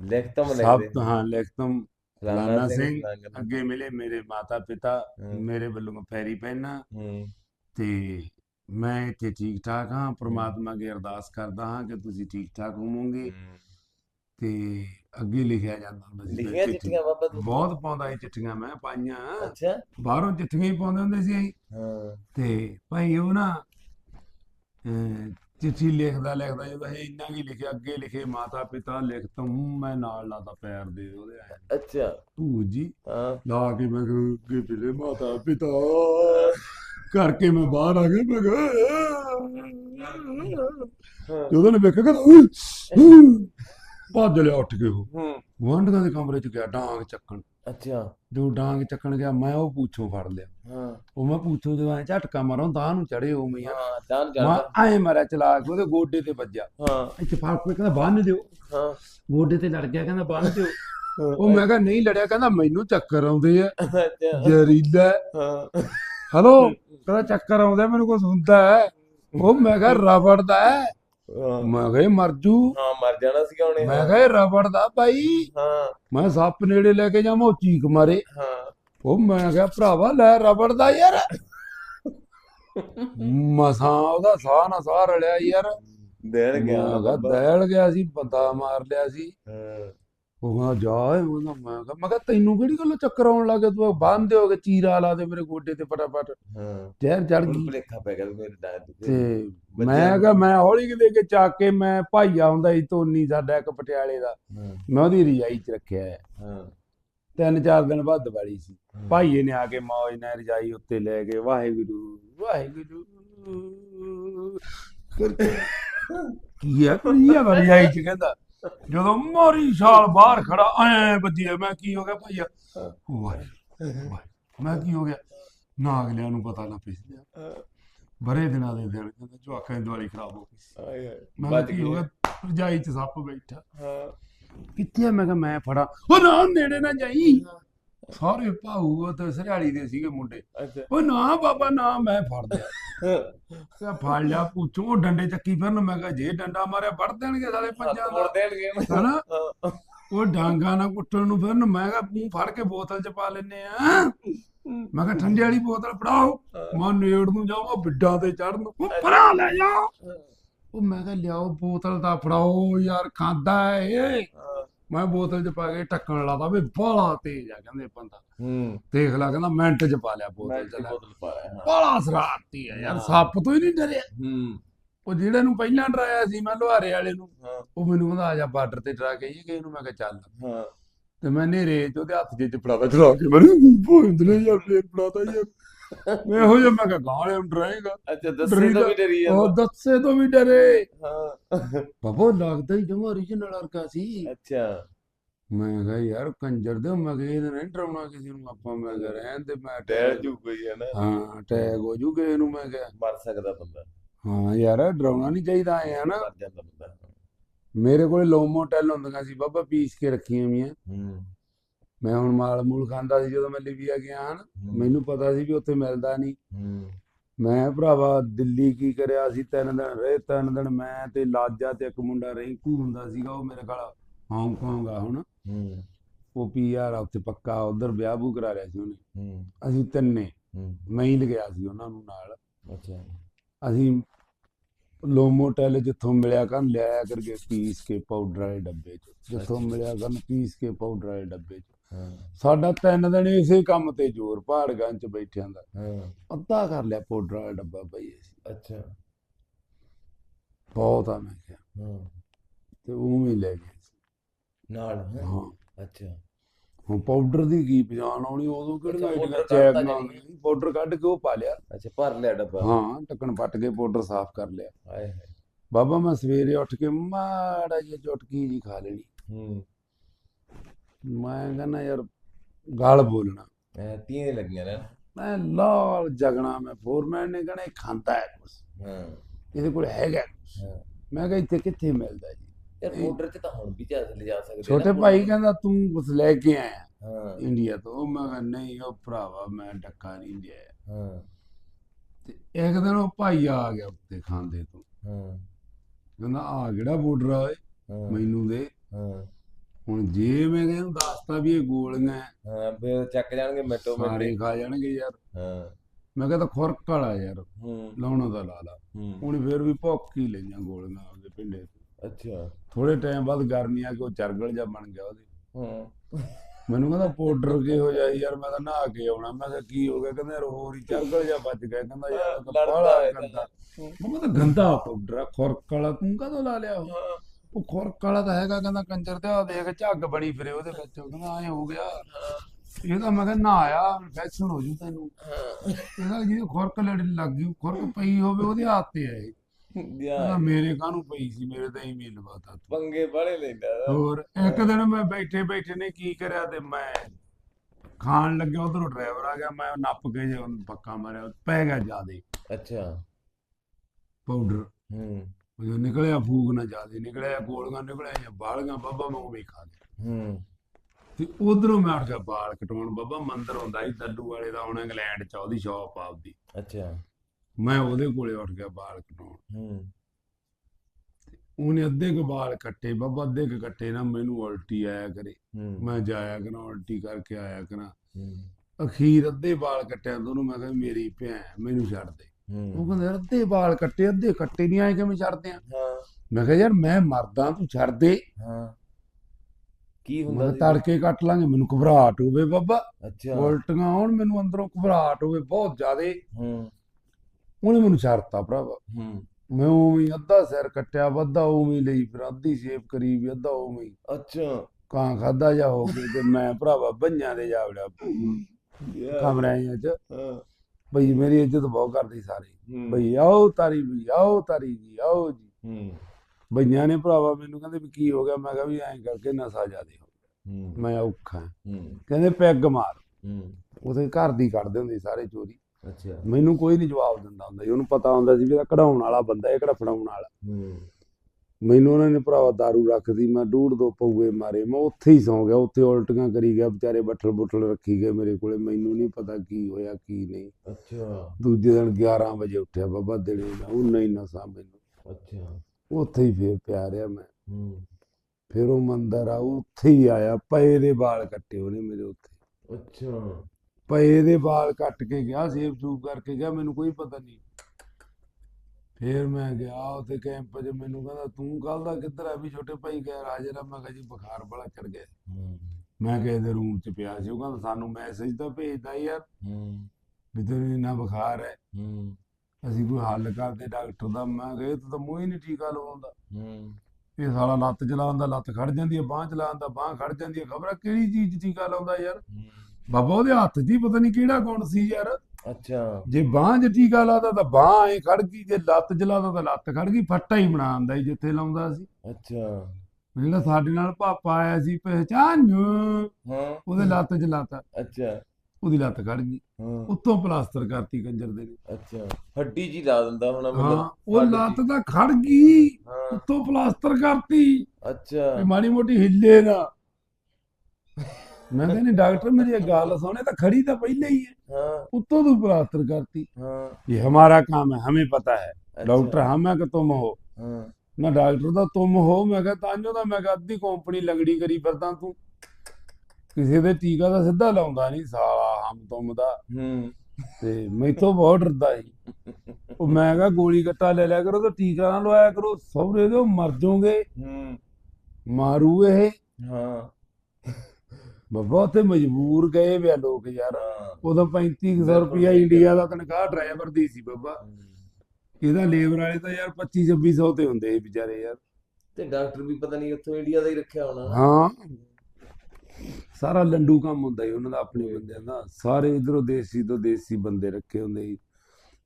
ਲਿਖ ਤਾਂ ਮੈਂ ਸਭ ਲਿਖਦੇ। ਹਾਂ ਲਿਖਤਮ ਫਲਾਨਾ ਸਿੰਘ ਅੱਗੇ। ਮਿਲੇ ਮੇਰੇ ਮਾਤਾ ਪਿਤਾ। ਮੇਰੇ ਵੱਲੋਂ ਫੈਰੀ ਪਹਿਨਾ। ਤੇ ਮੈਂ ਇੱਥੇ ਠੀਕ ਠਾਕ ਹਾਂ। ਪ੍ਰਮਾਤਮਾ ਅੱਗੇ ਅਰਦਾਸ ਕਰਦਾ ਹਾਂ ਕਿ ਤੁਸੀਂ ਠੀਕ ਠਾਕ ਹੋਵੋਗੇ। ਤੇ ਅੱਗੇ ਲਿਖਿਆ ਜਾਂਦਾ ਹੁੰਦਾ ਸੀ ਲਿਖੀਆਂ ਚਿੱਠੀ। ਚਿੱਠੀਆਂ ਬਾਬਾ ਤੂੰ? ਬਹੁਤ ਪਾਉਂਦਾ ਸੀ ਚਿੱਠੀਆਂ ਮੈਂ ਪਾਈਆਂ। ਅੱਛਾ। ਬਾਹਰੋਂ ਚਿੱਠੀਆਂ ਹੀ ਪਾਉਂਦੇ ਹੁੰਦੇ ਸੀ ਅਸੀਂ। ਹਾਂ। ਤੇ ਭਾਈ ਉਹ ਨਾ ਅਹ, ਚਿੱਠੀ ਲਿਖਦਾ ਲਿਖਦਾ ਜਦੋਂ ਇਹ ਇੰਨਾ ਕੀ ਲਿਖਿਆ ਅੱਗੇ ਲਿਖੇ ਮਾਤਾ ਪਿਤਾ ਲਿਖਤਾ ਹੂੰ ਮੈਂ ਨਾਲ ਲਾਦਾ ਪੈਰ ਦੇ ਉਹਦੇ ਆਏ। ਅੱਛਾ। ਭੂ ਜੀ। ਹਾਂ। ਲਾ ਕੇ ਮੈਂ ਕਿਹਾ ਅੱਗੇ ਪਿਲੇ ਮਾਤਾ ਪਿਤਾ। ਕਰਕੇ ਮੈਂ ਬਾਹਰ ਆ ਗਿਆ ਮੈਂ ਕਿਹਾ ਹਾਂ। ਜਦੋਂ ਨੇ ਵੇਖਿਆ ਕਹਿੰਦਾ ਭੱਜ ਲਿਆ ਉੱਠ ਕੇ ਉਹ। ਹੂੰ। ਦੇ ਕਮਰੇ ਚ ਗਿਆ ਡਾਂਗ ਚੱਕਣ। ਅੱਛਾ। ਜੋ ਡਾਂਗ ਚੱਕਣ ਗਿਆ ਮੈਂ ਉਹ ਪੂਛੋਂ ਫੜ ਲਿਆ। ਹਾਂ। ਉਹ ਮੈਂ ਪੂਛੋਂ ਜਦੋਂ ਐ ਝਟਕਾ ਮਾਰਾਂ ਤਾਂ ਨੂੰ ਚੜੇ ਉਹ ਮੈਂ ਹਾਂ ਤਾਂ ਮੈਂ ਜਾਣਦਾ ਐ ਮਾਰਿਆ ਚਲਾ ਕੇ ਉਹਦੇ ਗੋਡੇ ਤੇ ਵੱਜਿਆ। ਹਾਂ। ਇੱਥੇ ਫੜ ਕੇ ਕਹਿੰਦਾ ਬੰਨ ਦਿਓ। ਹਾਂ। ਗੋਡੇ ਤੇ ਲੜ ਗਿਆ ਕਹਿੰਦਾ ਬੰਨ ਦਿਓ। ਉਹ ਮੈਂ ਕਿਹਾ ਨਹੀਂ ਲੜਿਆ ਕਹਿੰਦਾ ਮੈਨੂੰ ਚੱਕਰ ਆਉਂਦੇ ਆ। ਅੱਛਾ। ਜ਼ਹਿਰੀਲਾ ਹਾਂ। ਹਲੋ? ਕਹਿੰਦਾ ਚੱਕਰ ਆਉਂਦੇ ਮੈਨੂੰ ਕੁਝ ਹੁੰਦਾ ਹੈ। ਉਹ ਮੈਂ ਕਿਹਾ ਰਬੜ ਦਾ ਹੈ। ਹਾਂ। ਮੈਂ ਕਿਹਾ ਇਹ ਮਰ ਜੂ? ਹਾਂ ਮਰ ਜਾਣਾ ਸੀਗਾ ਉਹਨੇ। ਮੈਂ ਕਿਹਾ ਇਹ ਰਬੜ ਦਾ ਭਾਈ ਹਾਂ। ਮੈਂ ਸੱਪ ਨੇੜੇ ਲੈ ਕੇ ਜਾਵਾਂ ਉਹ ਚੀਕ ਮਾਰੇ। ਹਾਂ। ਉਹ ਮੈਂ ਕਿਹਾ ਭਰਾਵਾ ਲੈ ਰਬੜ ਦਾ ਯਾਰ। ਮਸਾਂ ਉਹਦਾ ਸਾਹ ਨਾ ਸਾਹ ਰਲਿਆ ਯਾਰ। ਦੇਣ ਗਿਆ ਮੈਂ ਕਿਹਾ ਦਹਿਲ ਗਿਆ ਸੀ ਬੰਦਾ ਮਾਰ ਲਿਆ ਸੀ। ਹਾਂ। ਉਹ ਕਹਿੰਦਾ ਜਾ ਉਹ ਕਹਿੰਦਾ ਮੈਂ ਕਿਹਾ ਮੈਂ ਕਿਹਾ ਤੈਨੂੰ ਕਿਹੜੀ ਗੱਲ ਚੱਕਰ ਆਉਣ ਲੱਗੇ ਤੂੰ ਬੰਦ ਹੋ ਕੇ ਚੀਰਾ ਲਾ ਦੇ ਮੇਰੇ ਗੋਡੇ ਤੇ ਫਟਾਫਟ। ਹਾਂ। ਜ਼ਹਿਰ ਚੜ ਗਈ। ਭੁਲੇਖਾ ਪੈ ਗਿਆ ਮੇਰੇ ਦਾਦ ਤੇ ਮੈਂ ਕਿਹਾ ਮੈਂ ਹੌਲੀ ਕਿਤੇ ਕੇ ਚੱਕ ਕੇ ਮੈਂ ਭਾਈ ਆਉਂਦਾ ਸੀ ਧੋਨੀ ਸਾਡਾ ਇੱਕ ਪਟਿਆਲੇ ਦਾ। ਮੈਂ ਉਹਦੀ ਰਜਾਈ 'ਚ ਰੱਖਿਆ ਹੈ। ਹਾਂ। ਤਿੰਨ ਚਾਰ ਦਿਨ ਬਾਅਦ ਦੀਵਾਲੀ ਸੀ। ਭਾਈਏ ਨੇ ਆ ਕੇ ਮੌਜ ਨਾਲ ਰਜਾਈ ਉੱਤੇ ਲੈ ਕੇ ਵਾਹਿਗੁਰੂ ਵਾਹਿਗੁਰੂ। ਕੀ ਆ ਕੀ ਆ ਰਜਾਈ 'ਚ ਕਹਿੰਦਾ? ਜਦੋਂ ਮੋਰੀ ਛਾਲ ਬਾਹਰ ਖੜਾ ਐ ਵੱਜੀ ਮੈਂ ਕੀ ਹੋ ਗਿਆ ਭਾਈਆ? ਵਾਹਿ ਵਾਹਿ ਮੈਂ ਕੀ ਹੋ ਗਿਆ? ਨਾ ਅਗਲਿਆਂ ਨੂੰ ਪਤਾ ਨਾ ਪਿਸ ਗਿਆ ਬਰੇ ਦਿਨਾਂ ਦੇ ਦਿਨ ਕਹਿੰਦਾ ਜਵਾਕਾਂ ਦੀ ਦਿਵਾਲੀ ਖਰਾਬ ਹੋ ਗਈ ਆਏ ਹਾਏ ਮੈਂ ਬਚ ਹੋ ਗਿਆ? ਰਜਾਈ 'ਚ ਸੱਪ ਬੈਠਾ। ਹਾਂ। ਕਿੱਥੇ ਮੈਂ ਕਿਹਾ ਮੈਂ ਫੜਾ। ਉਹ ਨਾ ਨੇੜੇ ਨਾ ਜਾਈ। ਸਾਰੇ ਭਾਊ ਤੇ ਸਰਿਆਲੀ ਦੇ ਸੀਗੇ ਮੁੰਡੇ। ਉਹ ਨਾ ਬਾਬਾ ਨਾ ਮੈਂ ਫੜ ਲਿਆ ਮੈਂ ਫੜ ਲਿਆ ਪੁੱਛੋ ਡੰਡੇ ਚੱਕੀ ਫਿਰਨ ਮੈਂ ਕਿਹਾ ਜੇ ਡੰਡਾ ਮਾਰਿਆ ਵੜ ਦੇਣਗੇ ਸਾਲੇ ਪੰਜਾਂ ਦਾ। ਦੇਣਗੇ। ਹਨਾ? ਉਹ ਡਾਂਗਾ ਨਾ ਕੁੱਟਣ ਨੂੰ ਫਿਰਨ ਮੈਂ ਕਿਹਾ ਮੂੰਹ ਫੜ ਕੇ ਬੋਤਲ ਚ ਪਾ ਲੈਨੇ ਆ। ਮੈਂ ਕਿਹਾ ਠੰਡੇ ਵਾਲੀ ਬੋਤਲ ਫੜਾਓ ਮੈਂ ਨੇੜ ਨੂੰ ਜਾਵਾਂ ਬਿੱਡਾਂ ਤੇ ਚੜਨ ਉਹ ਭਰਾ ਲੈ ਜਾ। ਉਹ ਮੈਂ ਕਿਹਾ ਲਿਆਓ ਬੋਤਲ ਦਾ ਫੜਾਓ ਯਾਰ ਖਾਂਦਾ ਏ। ਮੈਂ ਬੋਤਲ ਚ ਪਾ ਕੇ ਢੱਕਣ ਲਾਦਾ ਵੀ ਬਾਲਾ ਤੇਜ਼ ਆ ਕਹਿੰਦੇ ਬੰਦਾ। ਹੂੰ। ਦੇਖ ਲਾ ਕਹਿੰਦਾ ਮਿੰਟ ਚ ਪਾ ਲਿਆ ਬੋਤਲ ਚ ਬੋਤਲ ਪਾ ਬਾਲਾ ਸਰਾਰਤੀ ਆ ਯਾਰ। ਸੱਪ ਤੋਂ ਹੀ ਨਹੀਂ ਡਰਿਆ। ਹੂੰ। ਉਹ ਜਿਹੜੇ ਨੂੰ ਪਹਿਲਾਂ ਡਰਾਇਆ ਸੀ ਮੈਂ ਲੋਹਾਰੇ ਵਾਲੇ ਨੂੰ ਉਹ ਮੈਨੂੰ ਕਹਿੰਦਾ ਆ ਜਾ ਬਾਰਡਰ ਤੇ ਡਰਾ ਕੇ ਇਹ ਇਹਨੂੰ ਮੈਂ ਕਿਹਾ ਚੱਲ। ਹਾਂ। ਤੇ ਮੈਂ ਨੇਰੇ ਚ ਉਹਦੇ ਹੱਥ ਜੇ ਚ ਫੜਾਦਾ ਚੜਾ ਕੇ ਮੈਨੂੰ ਭੋਂਦਲੇ ਯਾਰ ਫੇਰ ਫੜਾਤਾ ਯਾਰ। ਮੈਂ ਇਹੋ ਜਿਹਾ ਮੈਂ ਕਿਹਾ ਗਾਲੇ ਨੂੰ ਡਰਾਏਗਾ। ਅੱਛਾ ਦੱਸੇ ਤਾਂ ਵੀ ਡਰੀ ਉਹ ਜਾਂਦਾ ਦੱਸੇ ਤੋਂ ਵੀ ਡਰੇ। ਹਾਂ। ਬਾਬਾ ਲੱਗਦਾ ਹੀ ਜਮਾ origignal ਵਰਗਾ ਸੀ। ਅੱਛਾ। ਮੈਂ ਕਿਹਾ ਯਾਰ ਕੰਜਰ ਦੇ ਮੈਂ ਕਿਹਾ ਇਹਨੇ ਨਹੀਂ ਡਰਾਉਣਾ ਕਿਸੇ ਨੂੰ ਆਪਾਂ। ਮੈਂ ਕਿਹਾ ਰਹਿਣ ਦੇ ਮੈਂ ਡੈਰ ਜੂ ਕੋਈ ਹੈ ਨਾ। ਹਾਂ ਟੈਗ ਹੋ ਜੂਗੇ ਇਹਨੂੰ ਮੈਂ ਕਿਹਾ। ਮਰ ਸਕਦਾ ਬੰਦਾ। ਹਾਂ ਯਾਰ ਡਰਾਉਣਾ ਨਹੀਂ ਚਾਹੀਦਾ ਐ ਹਨਾ ਮਰ ਜਾਂਦਾ ਬੰਦਾ। ਮੇਰੇ ਕੋਲੇ ਲੋ ਮੋਟਲ ਹੁੰਦੀਆਂ ਸੀ ਬਾਬਾ ਪੀਸ ਕੇ ਰੱਖੀਆਂ ਹੋਈਆਂ। ਹੂੰ। ਮੈਂ ਹੁਣ ਮਾਲ ਮੂਲ ਖਾਂਦਾ ਸੀ ਜਦੋਂ ਮੈਂ ਲਿਬੀਆ ਗਿਆ ਹਨ ਮੈਨੂੰ ਪਤਾ ਸੀ ਵੀ ਉੱਥੇ ਮਿਲਦਾ ਨਹੀਂ। ਮੈਂ ਭਰਾਵਾ ਦਿੱਲੀ ਕੀ ਕਰਿਆ ਸੀ ਤਿੰਨ ਦਿਨ ਰਹੇ ਤਿੰਨ ਦਿਨ ਮੈਂ ਤੇ ਲਾਜਾ ਤੇ ਇੱਕ ਮੁੰਡਾ ਰਿੰਕੂ ਹੁੰਦਾ ਸੀਗਾ ਉਹ ਮੇਰੇ ਕੋਲ ਹਾਂਗਕਾਂਗ ਆ ਹੁਣ। ਉਹ ਪੀਆਰ ਆ ਉੱਥੇ ਪੱਕਾ ਉਧਰ ਵਿਆਹ ਬੂ ਕਰਾ ਰਿਆ ਸੀ ਉਹਨੇ। ਅਸੀਂ ਤਿੰਨੇ ਮੈਂ ਹੀ ਲਗਿਆ ਸੀ ਉਹਨਾਂ ਨੂੰ ਨਾਲ। ਅੱਛਾ। ਅਸੀਂ ਲੋਮੋਟੈਲ ਜਿੱਥੋਂ ਮਿਲਿਆ ਕਰਨ ਲਿਆਇਆ ਕਰਕੇ ਪੀਸ ਕੇ ਪਾਊਡਰ ਵਾਲੇ ਡੱਬੇ 'ਚ। ਜਿੱਥੋਂ। ਮਿਲਿਆ ਕਰਨ ਪੀਸ ਕੇ ਪਾਊਡਰ ਵਾਲੇ ਡੱਬੇ 'ਚ। ਸਾਡਾ ਤਿੰਨ ਦਿਨ ਇਸੇ ਕੰਮ ਤੇ ਜ਼ੋਰ ਪਹਾੜਗਾਂ 'ਚ ਬੈਠਿਆਂ ਦਾ। ਹਾਂ। ਅੱਧਾ ਕਰ ਲਿਆ ਪਾਊਡਰ ਵਾਲਾ ਡੱਬਾ ਪਈ ਸੀ। ਅੱਛਾ। ਬਹੁਤ ਆ ਮੈਂ ਕਿਹਾ। ਤੇ ਉਵੇਂ ਹੀ ਲੈ ਗਏ ਨਾਲ ਹੈਂ? ਅੱਛਾ। ਹੁਣ ਪਾਊਡਰ ਦੀ ਕੀ ਪਛਾਣ ਆਉਣੀ ਉਦੋਂ ਐਡੀਆਂ powder ਚੈਕ ਨਾ। ਪਾਊਡਰ ਕੱਢ ਕੇ ਉਹ ਪਾ ਲਿਆ। ਅੱਛਾ ਭਰ ਲਿਆ ਡੱਬਾ। ਹਾਂ ਢੱਕਣ ਪੱਟ ਕੇ ਪਾਊਡਰ ਸਾਫ਼ ਕਰ ਲਿਆ। ਹਾਏ ਹਾਏ। ਬਾਬਾ ਮੈਂ ਸਵੇਰੇ ਉੱਠ ਕੇ ਮਾੜਾ ਜਿਹਾ ਚੁਟਕੀ ਜੀ ਖਾ ਲੈਣੀ। ਹੂੰ। ਮੈਂ ਕਹਿੰਦਾ ਯਾਰ ਗਾਲ ਬੋਲਣਾ। ਤੀਨ ਲੱਗੀਆਂ ਨੇ। ਮੈਂ ਲਾਲ ਜਗਣਾ ਮੈਂ ਫੋਰਮੈਨ ਨੇ ਕਹਣਾ ਇਹ ਖਾਂਦਾ ਹੈ ਕੁਛ। ਹਾਂ। ਇਹਦੇ ਕੋਲ ਹੈਗਾ ਕੁਛ। ਹਾਂ। ਮੈਂ ਕਿਹਾ ਇੱਥੇ ਕਿੱਥੇ ਮਿਲਦਾ ਜੀ? ਯਾਰ ਪਾਊਡਰ ਚ ਤਾਂ ਹੁਣ ਵੀ ਜਾ ਲਿਜਾ ਸਕਦੇ ਛੋਟੇ ਨਾ ਭਾਈ। ਕਹਿੰਦਾ ਤੂੰ ਕੁਛ ਲੈ ਕੇ ਆਇਆ ਹਾਂ ਇੰਡੀਆ ਤੋਂ। ਉਹ ਮੈਂ ਕਿਹਾ ਨਹੀਂ ਉਹ ਭਰਾਵਾ ਮੈਂ ਡੱਕਾ ਨਹੀਂ ਲਿਆ ਹਾਂ। ਤੇ ਇੱਕ ਦਿਨ ਉਹ ਭਾਈ ਆ ਗਿਆ ਉੱਤੇ ਖਾਂਦੇ ਤੋਂ। ਹਾਂ। ਕਹਿੰਦਾ ਆ ਕਿਹੜਾ ਬਾਰਡਰ ਆ ਹਾਂ। ਮੈਨੂੰ ਦੇ। ਹਾਂ। ਹੁਣ ਜੇ ਮੈਂ ਇਹਨੂੰ ਦੱਸਤਾ ਵੀ ਇਹ ਗੋਲੀਆਂ ਹੈ, ਹਾਂ ਫਿਰ ਚੱਕ ਜਾਣਗੇ ਮਿੰਟੋ ਮਿੰਟ ਸਾਰੇ ਖਾ ਜਾਣਗੇ ਯਾਰ। ਹਾਂ। ਮੈਂ ਕਹਿੰਦਾ ਖੁਰਕ ਵਾਲਾ ਯਾਰ ਹੂੰ। ਲਾਉਣਾ ਦਾ ਲਾ ਲਾ। ਹੂੰ। ਉਹਨੇ ਫਿਰ ਵੀ ਭੁੱਖ ਹੀ ਲਈਆਂ ਗੋਲੀਆਂ ਉਹਦੇ ਪਿੰਡੇ ਅੱਛਾ। ਥੋੜੇ ਟਾਈਮ ਬਾਅਦ ਗਰਮੀ ਆ ਕੇ ਉਹ ਚਰਗਲ ਜਿਹਾ ਬਣ ਗਿਆ ਉਹਦੇ। ਹਾਂ। ਮੈਨੂੰ ਕਹਿੰਦਾ ਪਾਊਡਰ ਕਿਹੋ ਜਿਹਾ ਸੀ ਯਾਰ ਮੈਂ ਤਾਂ ਨਹਾ ਕੇ ਆਉਣਾ। ਮੈਂ ਕਿਹਾ ਕੀ ਹੋ ਗਿਆ? ਕਹਿੰਦਾ ਯਾਰ ਹੋਰ ਹੀ ਚਰਗਲ ਜਿਹਾ ਵੱਜ ਗਿਆ। ਕਹਿੰਦਾ ਯਾਰ ਇਹ ਤਾਂ ਲੜਦਾ ਬਾਹਲਾ ਹੈ ਤਾਂ। ਗੰਦਾ ਮੈਂ ਤਾਂ ਗੰਦਾ ਪਾਊਡਰ ਆ ਖੁਰਕ ਵਾਲਾ। ਤੂੰ ਕਦੋਂ ਲਾ ਲਿਆ ਉਹ? ਹਾਂ। ਉਹ ਖੁਰਕ ਵਾਲਾ ਤਾਂ ਹੈਗਾ ਕਹਿੰਦਾ ਕੰਜਰ ਤੇ ਆ ਦੇਖ ਝੱਗ ਬਣੀ ਫਿਰੇ ਉਹਦੇ ਵਿੱਚ ਉਹ ਕਹਿੰਦਾ ਐ ਹੋ ਗਿਆ। ਇਹ ਤਾਂ ਮੈਂ ਕਿਹਾ ਨਹਾਇਆ ਇਨਫੈਕਸ਼ਨ ਹੋ ਜੂ ਤੈਨੂੰ। ਇਹਦਾ ਜਿਹਦੀ ਖੁਰਕ ਲੜ ਲੱਗ ਗਈ ਖੁਰਕ ਪਈ ਹੋਵੇ ਉਹਦੇ ਹੱਥ ਤੇ ਆਏ। ਯਾਰ। ਮੇਰੇ ਕਾਹਨੂੰ ਪਈ ਸੀ ਮੇਰੇ ਤਾਂ ਈਮੇਲ ਲਵਾਤਾ ਪੰਗੇ ਬੜੇ ਲੈਂਦਾ ਨਾ। ਹੋਰ ਇੱਕ ਦਿਨ ਮੈਂ ਬੈਠੇ ਬੈਠੇ ਨੇ ਕੀ ਕਰਿਆ ਤੇ ਮੈਂ ਖਾਣ ਲੱਗਿਆ ਉਧਰੋਂ ਡਰਾਈਵਰ ਆ ਗਿਆ ਮੈਂ ਨੱਪ ਕੇ ਜੇ ਉਹਨੂੰ ਪੱਕਾ ਮਾਰਿਆ ਪੈ ਗਿਆ ਜਿਆਦੇ। ਅੱਛਾ। ਪਾਊਡਰ ਹੂੰ। ਉਹ ਜੋ ਨਿਕਲਿਆ ਫੂਕ ਨਾ ਜਿਆਦੇ ਨਿਕਲਿਆ ਗੋਲੀਆਂ ਨਿਕਲਿਆ ਜਾਂ ਬਾਲਗਾਂ ਬਾਬਾ ਮੈਂ ਉਹ ਵੀ ਖਾ ਲਿਆ ਹੂੰ। ਤੇ ਉਧਰੋਂ ਮੈਂ ਉੱਠ ਗਿਆ ਬਾਲ ਕਟਾਉਣ ਬਾਬਾ ਮੰਦਰ ਹੁੰਦਾ ਸੀ ਦੱਡੂ ਵਾਲੇ ਦਾ ਹੁਣ ਇੰਗਲੈਂਡ ਚ ਉਹਦੀ ਸ਼ਾਪ ਆਪਦੀ। ਅੱਛਾ। ਮੈਂ ਉਹਦੇ ਕੋਲੇ ਉੱਠ ਗਿਆ ਬਾਲ ਕਟਾਉਣ ਹੂੰ। ਉਹਨੇ ਅੱਧੇ ਕੁ ਬਾਲ ਕੱਟੇ ਬਾਬਾ ਅੱਧੇ ਕੁ ਕੱਟੇ ਨਾ ਮੈਨੂੰ ਉਲਟੀ ਆਇਆ ਕਰੇ। ਹੂੰ। ਮੈਂ ਜਾਇਆ ਕਰਾਂ ਉਲਟੀ ਕਰਕੇ ਆਇਆ ਕਰਾਂ। ਹੂੰ। ਅਖੀਰ ਅੱਧੇ ਵਾਲ ਕੱਟਿਆ ਤੋਂ ਉਹਨੂੰ ਮੈਂ ਕਿਹਾ ਮੇਰੀ ਭੈਣ ਮੈਨੂੰ ਛੱਡ ਦੇ। ਉਹ ਕਹਿੰਦਾ ਯਾਰ ਅੱਧੇ ਵਾਲ ਕੱਟੇ ਅੱਧੇ ਕੱਟੇ ਨਹੀਂ ਆਏ ਕਿਵੇਂ ਛੱਡਦੇ ਆ? ਮੈਂ ਕਿਹਾ ਯਾਰ ਮੈਂ ਮਰਦਾ ਤੂੰ ਛੱਡ ਦੇ ਹਾਂ। ਕੀ ਹੁੰਦਾ ਕਿਹਾ ਤੜਕੇ ਕੱਟ ਲਾਂਗੇ ਮੈਨੂੰ ਘਬਰਾਹਟ ਹੋਵੇ ਬਾਬਾ। ਅੱਛਾ। ਉਲਟੀਆਂ ਆਉਣ ਮੈਨੂੰ ਅੰਦਰੋਂ ਘਬਰਾਹਟ ਹੋਵੇ ਬਹੁਤ ਜ਼ਿਆਦੇ। ਹੂੰ। ਉਹਨੇ ਮੈਨੂੰ ਛੱਡਤਾ ਭਰਾਵਾ। ਹੂੰ। ਮੈਂ ਉਵੇਂ ਅੱਧਾ ਸਿਰ ਕੱਟਿਆ ਵੱਧਾ ਉਵੇਂ ਲਈ ਫਿਰ ਅੱਧੀ ਸ਼ੇਪ ਕਰੀ ਵੀ ਅੱਧਾ ਉਵੇਂ। ਅੱਛਾ। ਕਾਂ ਖਾਦਾ ਜਾ ਹੋ ਕੇ ਤੇ ਮੈਂ ਭਰਾਵਾ ਬੰਜਾਂ ਦੇ ਜਾ ਵੜਿਆ ਕਮਰਿਆਂ 'ਚ। ਹਾਂ। ਬਈ ਮੇਰੀ ਇੱਜ਼ਤ ਬਹੁਤ ਕਰਦੀ ਸਾਰੇ। ਬਈ ਆਓ ਤਾਰੀ ਵੀ ਆਓ ਤਾਰੀ ਜੀ ਆਓ ਜੀ। ਹੂੰ। ਬਈਆਂ ਨੇ ਭਰਾਵਾ ਮੈਨੂੰ ਕਹਿੰਦੇ ਵੀ ਕੀ ਹੋ ਗਿਆ? ਮੈਂ ਕਿਹਾ ਵੀ ਐਂ ਕਰਕੇ ਨਸ਼ਾ ਜ਼ਿਆਦੇ ਹੋ ਗਿਆ। ਮੈਂ ਔਖਾ ਕਹਿੰਦੇ ਪੈਗ ਮਾਰ। ਉਹਦੇ ਘਰ ਦੀ ਕੱਢਦੇ ਹੁੰਦੇ ਸਾਰੇ ਚੋਰੀ। ਅੱਛਾ। ਮੈਨੂੰ ਕੋਈ ਨਹੀਂ ਜਵਾਬ ਦਿੰਦਾ ਹੁੰਦਾ ਸੀ। ਉਹਨੂੰ ਪਤਾ ਹੁੰਦਾ ਸੀ ਵੀ ਇਹ ਕਢਾਉਣ ਵਾਲਾ ਬੰਦਾ ਇਹ ਕਿਹੜਾ ਫੜਾਉਣ ਵਾਲਾ। ਹੂੰ। ਮੈਨੂੰ ਉਹਨਾਂ ਨੇ ਭਰਾਵਾ दारू ਰੱਖਦੀ ਮੈਂ ਡੂੜ ਦੋ ਪਊਏ ਮਾਰੇ ਮੈਂ ਉੱਥੇ ਹੀ ਸੌਂ ਗਿਆ ਉੱਥੇ ਉਲਟੀਆਂ ਕਰੀ ਗਿਆ ਵਿਚਾਰੇ ਬੱਠਲ ਬੁੱਠਲ ਰੱਖੀ ਗਏ ਮੇਰੇ ਕੋਲੇ ਮੈਨੂੰ ਨਹੀਂ ਪਤਾ ਕੀ ਹੋਇਆ ਕੀ ਨਹੀਂ। ਅੱਛਾ। ਦੂਜੇ ਦਿਨ 11 ਵਜੇ ਉੱਠਿਆ ਬਾਬਾ ਦਿਨੇ ਮੈਂ ਉਹ ਨਹੀਂ ਨਸਾ ਮੈਨੂੰ। ਅੱਛਾ। ਉੱਥੇ ਹੀ ਫੇਰ ਪਿਆ ਰਿਹਾ ਮੈਂ। ਹੂੰ। ਫਿਰ ਉਹ ਮੰਦਰ ਆ ਉੱਥੇ ਹੀ ਆਇਆ ਪਏ ਦੇ ਵਾਲ ਕੱਟੇ ਉਹਨੇ ਮੇਰੇ ਉੱਥੇ। ਅੱਛਾ। ਪਏ ਦੇ ਵਾਲ ਕੱਟ ਕੇ ਗਿਆ ਸੇਬ ਸੂਬ ਕਰਕੇ ਗਿਆ ਮੈਨੂੰ ਕੋਈ ਪਤਾ ਨਹੀਂ। ਫਿਰ ਮੈਂ ਗਿਆ ਉੱਥੇ ਕੈਂਪ 'ਚ ਮੈਨੂੰ ਕਹਿੰਦਾ ਤੂੰ ਕੱਲ ਦਾ ਕਿੱਧਰ ਆ? ਵੀ ਛੋਟੇ ਭਾਈ ਕਹਿ ਰਾਜਰਾ ਮੈਂ ਕਿਹਾ ਜੀ ਬੁਖਾਰ ਬੜਾ ਚੜ ਗਿਆ। ਮੈਂ ਕਿਸੇ ਦੇ ਰੂਮ 'ਚ ਪਿਆ ਸੀ। ਉਹ ਕਹਿੰਦਾ ਸਾਨੂੰ ਮੈਸੇਜ ਤਾਂ ਭੇਜਦਾ ਯਾਰ ਵੀ ਤੈਨੂੰ ਇੰਨਾ ਬੁਖਾਰ ਹੈ। ਅਸੀਂ ਕੋਈ ਹੱਲ ਕਰਦੇ ਡਾਕਟਰ ਦਾ। ਮੈਂ ਕਿਹਾ ਇਹ ਤਾਂ ਮੂੰਹ ਹੀ ਨਹੀਂ ਟੀਕਾ ਲਵਾਉਂਦਾ ਇਹ ਸਾਲਾ ਲੱਤ ਚਲਾਉਂਦਾ ਲੱਤ ਖੜ ਜਾਂਦੀ ਹੈ ਬਾਹ ਚਲਾਉਂਦਾ ਬਾਹ ਖੜ ਜਾਂਦੀ ਹੈ। ਖਬਰ ਕਿਹੜੀ ਚੀਜ਼ ਟੀਕਾ ਲਾਉਂਦਾ ਯਾਰ। ਬਾਬਾ ਉਹਦੇ ਹੱਥ 'ਚ ਹੀ ਪਤਾ ਨਹੀਂ ਕਿਹੜਾ ਗੁਣ ਸੀ ਯਾਰ। ਅੱਛਾ। ਜੇ ਬਾਂਹ 'ਚ ਟੀਕਾ ਲਾਦਾ ਤਾਂ ਬਾਂਹ ਐ ਖੜ ਗਈ ਜੇ ਲੱਤ 'ਚ ਲਾਦਾ ਤਾਂ ਲੱਤ ਖੜ ਗਈ ਫੱਟਾ ਹੀ ਬਣਾਉਂਦਾ ਸੀ ਜਿੱਥੇ ਲਾਉਂਦਾ ਸੀ। ਅੱਛਾ। ਜਿਹੜਾ ਸਾਡੇ ਨਾਲ ਪਾਪਾ ਆਇਆ ਸੀ ਪਹਿਚਾਨ ਹਾਂ। ਉਹਦੇ ਲੱਤ 'ਚ ਲਾਤਾ। ਅੱਛਾ। ਉਹਦੀ ਲੱਤ ਖੜ ਗਈ। ਉੱਤੋਂ ਪਲਾਸਟਰ ਕਰਤੀ ਕੰਜਰ ਦੇ ਨੇ ਅੱਛਾ। ਹੱਡੀ ਜੀ ਲਾ ਦਿੰਦਾ ਹੁਣ ਹਾਂ ਉਹ ਲੱਤ। ਤਾਂ ਖੜ ਗਈ। ਉੱਤੋਂ ਪਲਾਸਟਰ ਕਰਤੀ। ਅੱਛਾ। ਮਾੜੀ ਮੋਟੀ ਹਿੱਲੇ ਨਾ। ਮੈਂ ਕਹਿੰਦੀ ਡਾਕਟਰ ਮੇਰੀ ਇਹ ਗੱਲ ਸੁਣੇ ਤਾਂ ਖੜੀ ਤਾਂ ਪਹਿਲੇ ਹੀ है ਹਾਂ ਉੱਤੋਂ तू प्लास्टर करती ਹਾਂ ये हमारा काम है हमें पता है ਅੱਛਾ, डॉक्टर हम है कि तुम हो ਹਾਂ ਨਾ ਡਾਕਟਰ ਦਾ ਤੁਮ ਹੋ ਮੈਂ ਕਿਹਾ ਤਾਂਜੋ ਦਾ ਮੈਂ ਕਿਹਾ ਅੱਧੀ ਕੰਪਨੀ ਲੰਗੜੀ ਕਰੀ ਫਿਰਦਾ ਤੂੰ ਕਿਸੇ ਦੇ ਟੀਕਾ ਤਾਂ ਸਿੱਧਾ ਲਾਉਂਦਾ ਨਹੀਂ ਸਾਲਾ ਹਮ ਤੁਮ ਦਾ ਹੂੰ ਤੇ ਮੈਥੋਂ ਬਹੁਤ ਡਰਦਾ ਸੀ ਉਹ ਮੈਂ ਕਿਹਾ ਗੋਲੀ ਕੱਟਾ ਲੈ ਲਿਆ ਕਰੋ ਤੇ ਟੀਕਾ ਨਾ ਲਵਾਇਆ ਕਰੋ ਸਹੁਰੇ ਦੇ ਮਰ ਜਾਓਗੇ ਹੂੰ ਮਾਰੂ ਇਹ ਹਾਂ ਬੱਬਾ ਉੱਥੇ ਮਜਬੂਰ ਗਏ ਵੇ ਲੋਕ ਯਾਰ। ਉਦੋਂ 3500 ਰੁਪਇਆ ਇੰਡੀਆ ਦਾ ਤਨਖਾਹ ਡਰਾਈਵਰ ਦੀ ਸੀ ਬੱਬਾ। ਇਹਦਾ ਲੇਬਰ ਵਾਲੇ ਤਾਂ ਯਾਰ 25 2600 ਤੇ ਹੁੰਦੇ ਸੀ ਵਿਚਾਰੇ ਯਾਰ। ਤੇ ਡਾਕਟਰ ਵੀ ਪਤਾ ਨਹੀਂ ਉੱਥੋਂ ਇੰਡੀਆ ਦਾ ਹੀ ਰੱਖਿਆ ਹੋਣਾ। ਹਾਂ। ਸਾਰਾ ਲੰਡੂ ਕੰਮ ਹੁੰਦਾ ਸੀ ਉਹਨਾਂ ਦਾ ਆਪਣੇ ਬੰਦਿਆਂ ਦਾ। ਸਾਰੇ ਇਧਰੋਂ ਦੇਸੀ ਤੋਂ ਦੇਸੀ ਬੰਦੇ ਰੱਖੇ ਹੁੰਦੇ ਸੀ।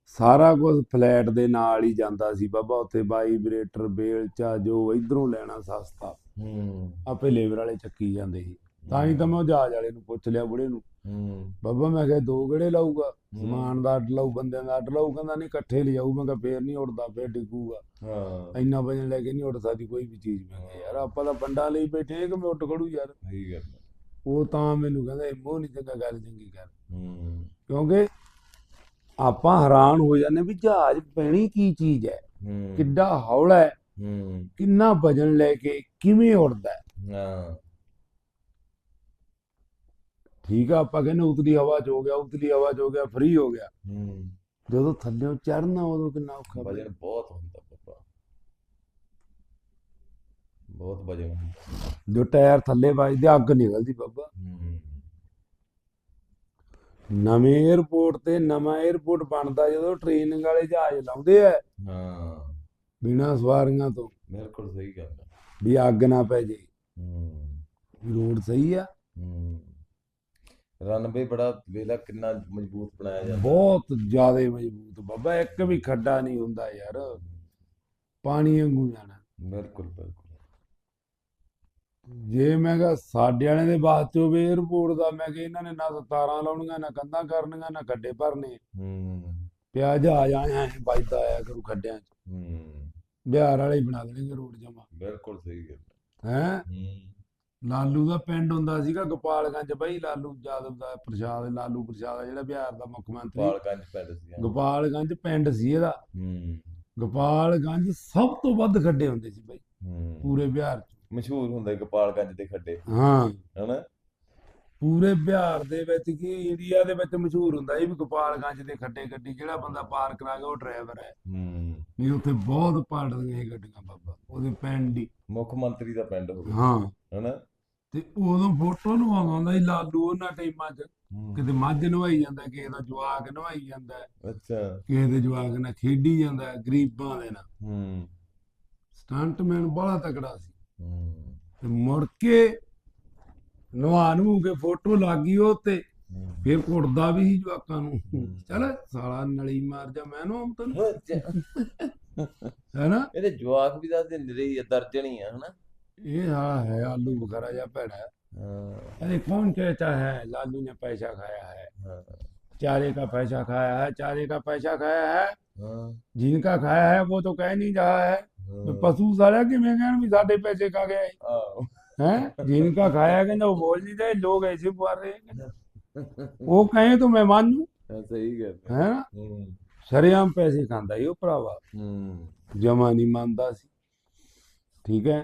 ਸਾਰਾ ਕੁਝ ਫਲੈਟ ਦੇ ਨਾਲ ਹੀ ਜਾਂਦਾ ਸੀ ਬਾਬਾ। ਉੱਥੇ ਵਾਈਬ੍ਰੇਟਰ ਬੇਲਚਾ ਜੋ ਇਧਰੋਂ ਲੈਣਾ ਸਸਤਾ ਹੂੰ। ਆਪੇ ਲੇਬਰ ਵਾਲੇ ਚੱਕੀ ਜਾਂਦੇ ਸੀ। ਤਾਂ ਹੀ ਤਾਂ ਮੈਂ ਜਹਾਜ਼ ਵਾਲੇ ਨੂੰ ਪੁੱਛ ਲਿਆ ਬੁੜੇ ਨੂੰ। ਹੂੰ। ਬਾਬਾ ਮੈਂ ਕਿਹਾ ਦੋ ਗੜੇ ਲਾਊਗਾ। ਸਮਾਨ ਦਾ ਅੱਡ ਲਾਊ ਬੰਦਿਆਂ ਦਾ ਅੱਡ ਲਾਊ ਕਹਿੰਦਾ ਨਹੀਂ ਇਕੱਠੇ ਲਿਆਊ ਮੈਂ ਕਿਹਾ ਫੇਰ ਨਹੀਂ ਉੱਡਦਾ ਫੇਰ ਡਿੱਗੂਗਾ। ਹਾਂ। ਇੰਨਾ ਵਜਨ ਲੈ ਕੇ ਨਹੀਂ ਉੱਡ ਸਕਦੀ ਕੋਈ ਵੀ ਚੀਜ਼ ਮੈਂ ਕਿਹਾ ਯਾਰ ਆਪਾਂ ਤਾਂ ਬੰਡਾ ਲਈ ਬੈਠੇ ਕਿ ਮੈਂ ਉੱਡ ਖੜੂ ਯਾਰ। ਸਹੀ ਗੱਲ ਹੈ। ਉਹ ਤਾਂ ਮੈਨੂੰ ਕਹਿੰਦਾ ਇਹ ਮੂੰਹ ਨਹੀਂ ਚੰਗਾ ਗੱਲ ਚੰਗੀ ਕਰ। ਹੂੰ। ਕਿਉਂਕਿ ਆਪਾਂ ਹੈਰਾਨ ਹੋ ਜਾਂਦੇ ਵੀ ਜਹਾਜ਼ ਪੈਣੀ ਕੀ ਚੀਜ਼ ਹੈ ਹੂੰ। ਕਿੱਡਾ ਹੌਲਾ ਹੈ ਹੂੰ। ਕਿੰਨਾ ਵਜਨ ਲੈ ਕੇ ਕਿਵੇਂ ਉੱਡਦਾ ਹੈ। ਹਾਂ। ਠੀਕ ਆ ਆਪਾਂ ਕਹਿੰਦੇ ਉਤਲੀ ਹਵਾ ਚ ਹੋ ਗਿਆ ਉਤਲੀ ਹਵਾ ਚ ਹੋ ਗਿਆ ਫ੍ਰੀ ਹੋ ਗਿਆ। ਜਦੋਂ ਥੱਲੇੋਂ ਚੜਨਾ ਉਦੋਂ ਕਿੰਨਾ ਔਖਾ ਵਜਨ ਬਹੁਤ ਹੁੰਦਾ ਪਾਪਾ। ਬਹੁਤ ਵਜਨ ਜੋ ਟਾਇਰ ਥੱਲੇ ਵੱਜਦੇ ਅੱਗ ਨਿਕਲਦੀ ਬਾਬਾ ਨਵੇਂ 에어ਪੋਰਟ ਤੇ ਨਵਾਂ 에어ਪੋਰਟ ਬਣਦਾ ਜਦੋਂ ਟ੍ਰੇਨਿੰਗ ਵਾਲੇ ਜਹਾਜ਼ ਲਾਉਂਦੇ ਆ ਹਾਂ। ਬਿਨਾ ਸਵਾਰੀਆਂ ਤੋਂ। ਬਿਲਕੁਲ ਸਹੀ ਗੱਲ ਵੀ ਅੱਗ ਨਾ ਪੈ ਜੇ। ਹੂੰ। ਰੋਡ ਸਹੀ ਆ। ਹੂੰ। ਰਨਵੇ ਬੜਾ ਵੇਲਾ ਕਿੰਨਾ ਮਜ਼ਬੂਤ ਬਣਾਇਆ ਜਾਂਦਾ। ਬਹੁਤ ਜ਼ਿਆਦਾ ਮਜ਼ਬੂਤ। ਬਾਬਾ ਇੱਕ ਵੀ ਖੱਡਾ ਨਹੀਂ ਹੁੰਦਾ ਯਾਰ। ਪਾਣੀ ਵਾਂਗੂ ਜਾਣਾ। ਬਿਲਕੁਲ ਬਿਲਕੁਲ। ਜੇ ਮੈਂ ਕਿਹਾ ਸਾਡੇ ਵਾਲਿਆਂ ਦੇ ਬਾਅਦ ਚੋਂ ਵੀ 에어ਪੋਰਟ ਦਾ ਮੈਂ ਕਿ ਇਹਨਾਂ ਨੇ ਨਾ ਤਾਰਾਂ ਲਾਉਣੀਆਂ ਨਾ ਕੰਧਾਂ ਕਰਨੀਆਂ ਨਾ ਖੱਡੇ ਭਰਨੇ। ਹੂੰ। ਪਿਆ ਜਹਾਜ਼ ਆਇਆ ਵੱਜਦਾ ਆਇਆ ਕਰੂ ਖੱਡਿਆਂ 'ਚ। ਹੂੰ। ਬਿਹਾਰ ਵਾਲੇ ਹੀ ਬਣਾ ਦੇਣਗੇ ਰੋਡ ਜਮਾ। ਬਿਲਕੁਲ ਸਹੀ ਗੱਲ। ਹੈ? ਹੂੰ। ਲਾਲੂ ਦਾ ਪਿੰਡ ਹੁੰਦਾ ਸੀਗਾ ਗੋਪਾਲਗੰਜ ਬਈ ਲਾਲੂ ਯਾਦਵ ਦਾ ਪ੍ਰਸ਼ਾਦ ਲਾਲੂ ਪ੍ਰਸ਼ਾਦ ਜਿਹੜਾ ਬਿਹਾਰ ਦਾ ਮੁੱਖ ਮੰਤਰੀ। ਪਾਲਗੰਜ ਪਿੰਡ ਸੀ ਗੋਪਾਲਗੰਜ ਪਿੰਡ ਸੀ ਇਹਦਾ। ਹੂੰ। ਗੋਪਾਲਗੰਜ ਸਭ ਤੋਂ ਵੱਧ ਖੱਡੇ ਹੁੰਦੇ ਸੀ ਬਈ। ਹੂੰ। ਪੂਰੇ ਬਿਹਾਰ 'ਚ। ਮਸ਼ਹੂਰ ਹੁੰਦਾ ਗੋਪਾਲਗੰਜ ਦੇ ਖੱਡੇ। ਹਾਂ। ਹਨਾ? ਪੂਰੇ ਬਿਹਾਰ ਦੇ ਵਿੱਚ ਕੀ ਇੰਡੀਆ ਦੇ ਵਿੱਚ ਮਸ਼ਹੂਰ ਹੁੰਦਾ ਇਹ ਵੀ ਗੋਪਾਲਗੰਜ ਦੇ ਖੱਡੇ ਗੱਡੀ। ਜਿਹੜਾ ਬੰਦਾ ਪਾਰ ਕਰਾ ਗਿਆ ਉਹ ਡਰਾਈਵਰ ਹੈ। ਹੂੰ। ਨਹੀਂ ਉੱਥੇ ਬਹੁਤ ਪਲਟਦੀਆਂ ਇਹ ਗੱਡੀਆਂ ਬਾਬਾ ਉਹਦੇ ਪਿੰਡ ਹੀ। ਮੁੱਖ ਮੰਤਰੀ ਦਾ ਪਿੰਡ ਹੋਵੇ ਹਾਂ। ਹਨਾ? ਤੇ ਉਦੋਂ ਫੋਟੋ ਲਵਾਉਂਦਾ ਹੁੰਦਾ ਸੀ ਲਾਲੂ ਉਹਨਾਂ ਟਾਈਮਾਂ 'ਚ। ਹੂੰ। ਕਿਤੇ ਮੱਝ ਨਵਾਈ ਜਾਂਦਾ ਕਿਸੇ ਦਾ ਜਵਾਕ ਨਵਾਈ ਜਾਂਦਾ ਅੱਛਾ। ਕਿਸੇ ਦੇ ਜਵਾਕ ਨਾਲ ਖੇਡੀ ਜਾਂਦਾ ਗਰੀਬਾਂ ਦੇ ਨਾਲ। ਹੂੰ। ਸਟੰਟਮੈਨ ਬੜਾ ਤਕੜਾ ਸੀ। ਹੂੰ। ਤੇ ਮੁੜ ਕੇ ਨਵਾ ਨੂੰ ਕੇ ਫੋਟੋ ਲੱਗੀ ਉਹ ਤੇ ਹੂੰ। ਫਿਰ ਕੁੱਟਦਾ ਵੀ ਸੀ ਜਵਾਕਾਂ ਨੂੰ। ਹੂੰ। ਚਲ ਸਾਲਾ ਨਲੀ ਮਾਰ ਜਾ ਮੈਂ ਨੂੰ ਤੈਨੂੰ। ਹੈਨਾ? ਇਹਦੇ ਜਵਾਕ ਵੀ ਦੱਸਦੇ ਨਿਰੇ ਹੀ ਹੀ ਆ ਹਨਾ? ये हाँ है आलू बुखारा या पेड़ है अरे कौन कहता है लालू ने पैसा खाया है चारे का पैसा खाया है चारे का पैसा खाया है जिनका खाया है वो तो कह नहीं रहा है तो पशु सारा कि मैं भी साढ़े पैसे खा गए हैं जिनका खाया कि ना वो बोल नहीं रहे लोग ऐसे बुआ रहे वो कहे तो मैं मान लू सही है ना सरेआम पैसे खांदा ही वो भरावा जमा नहीं मानता सी ठीक है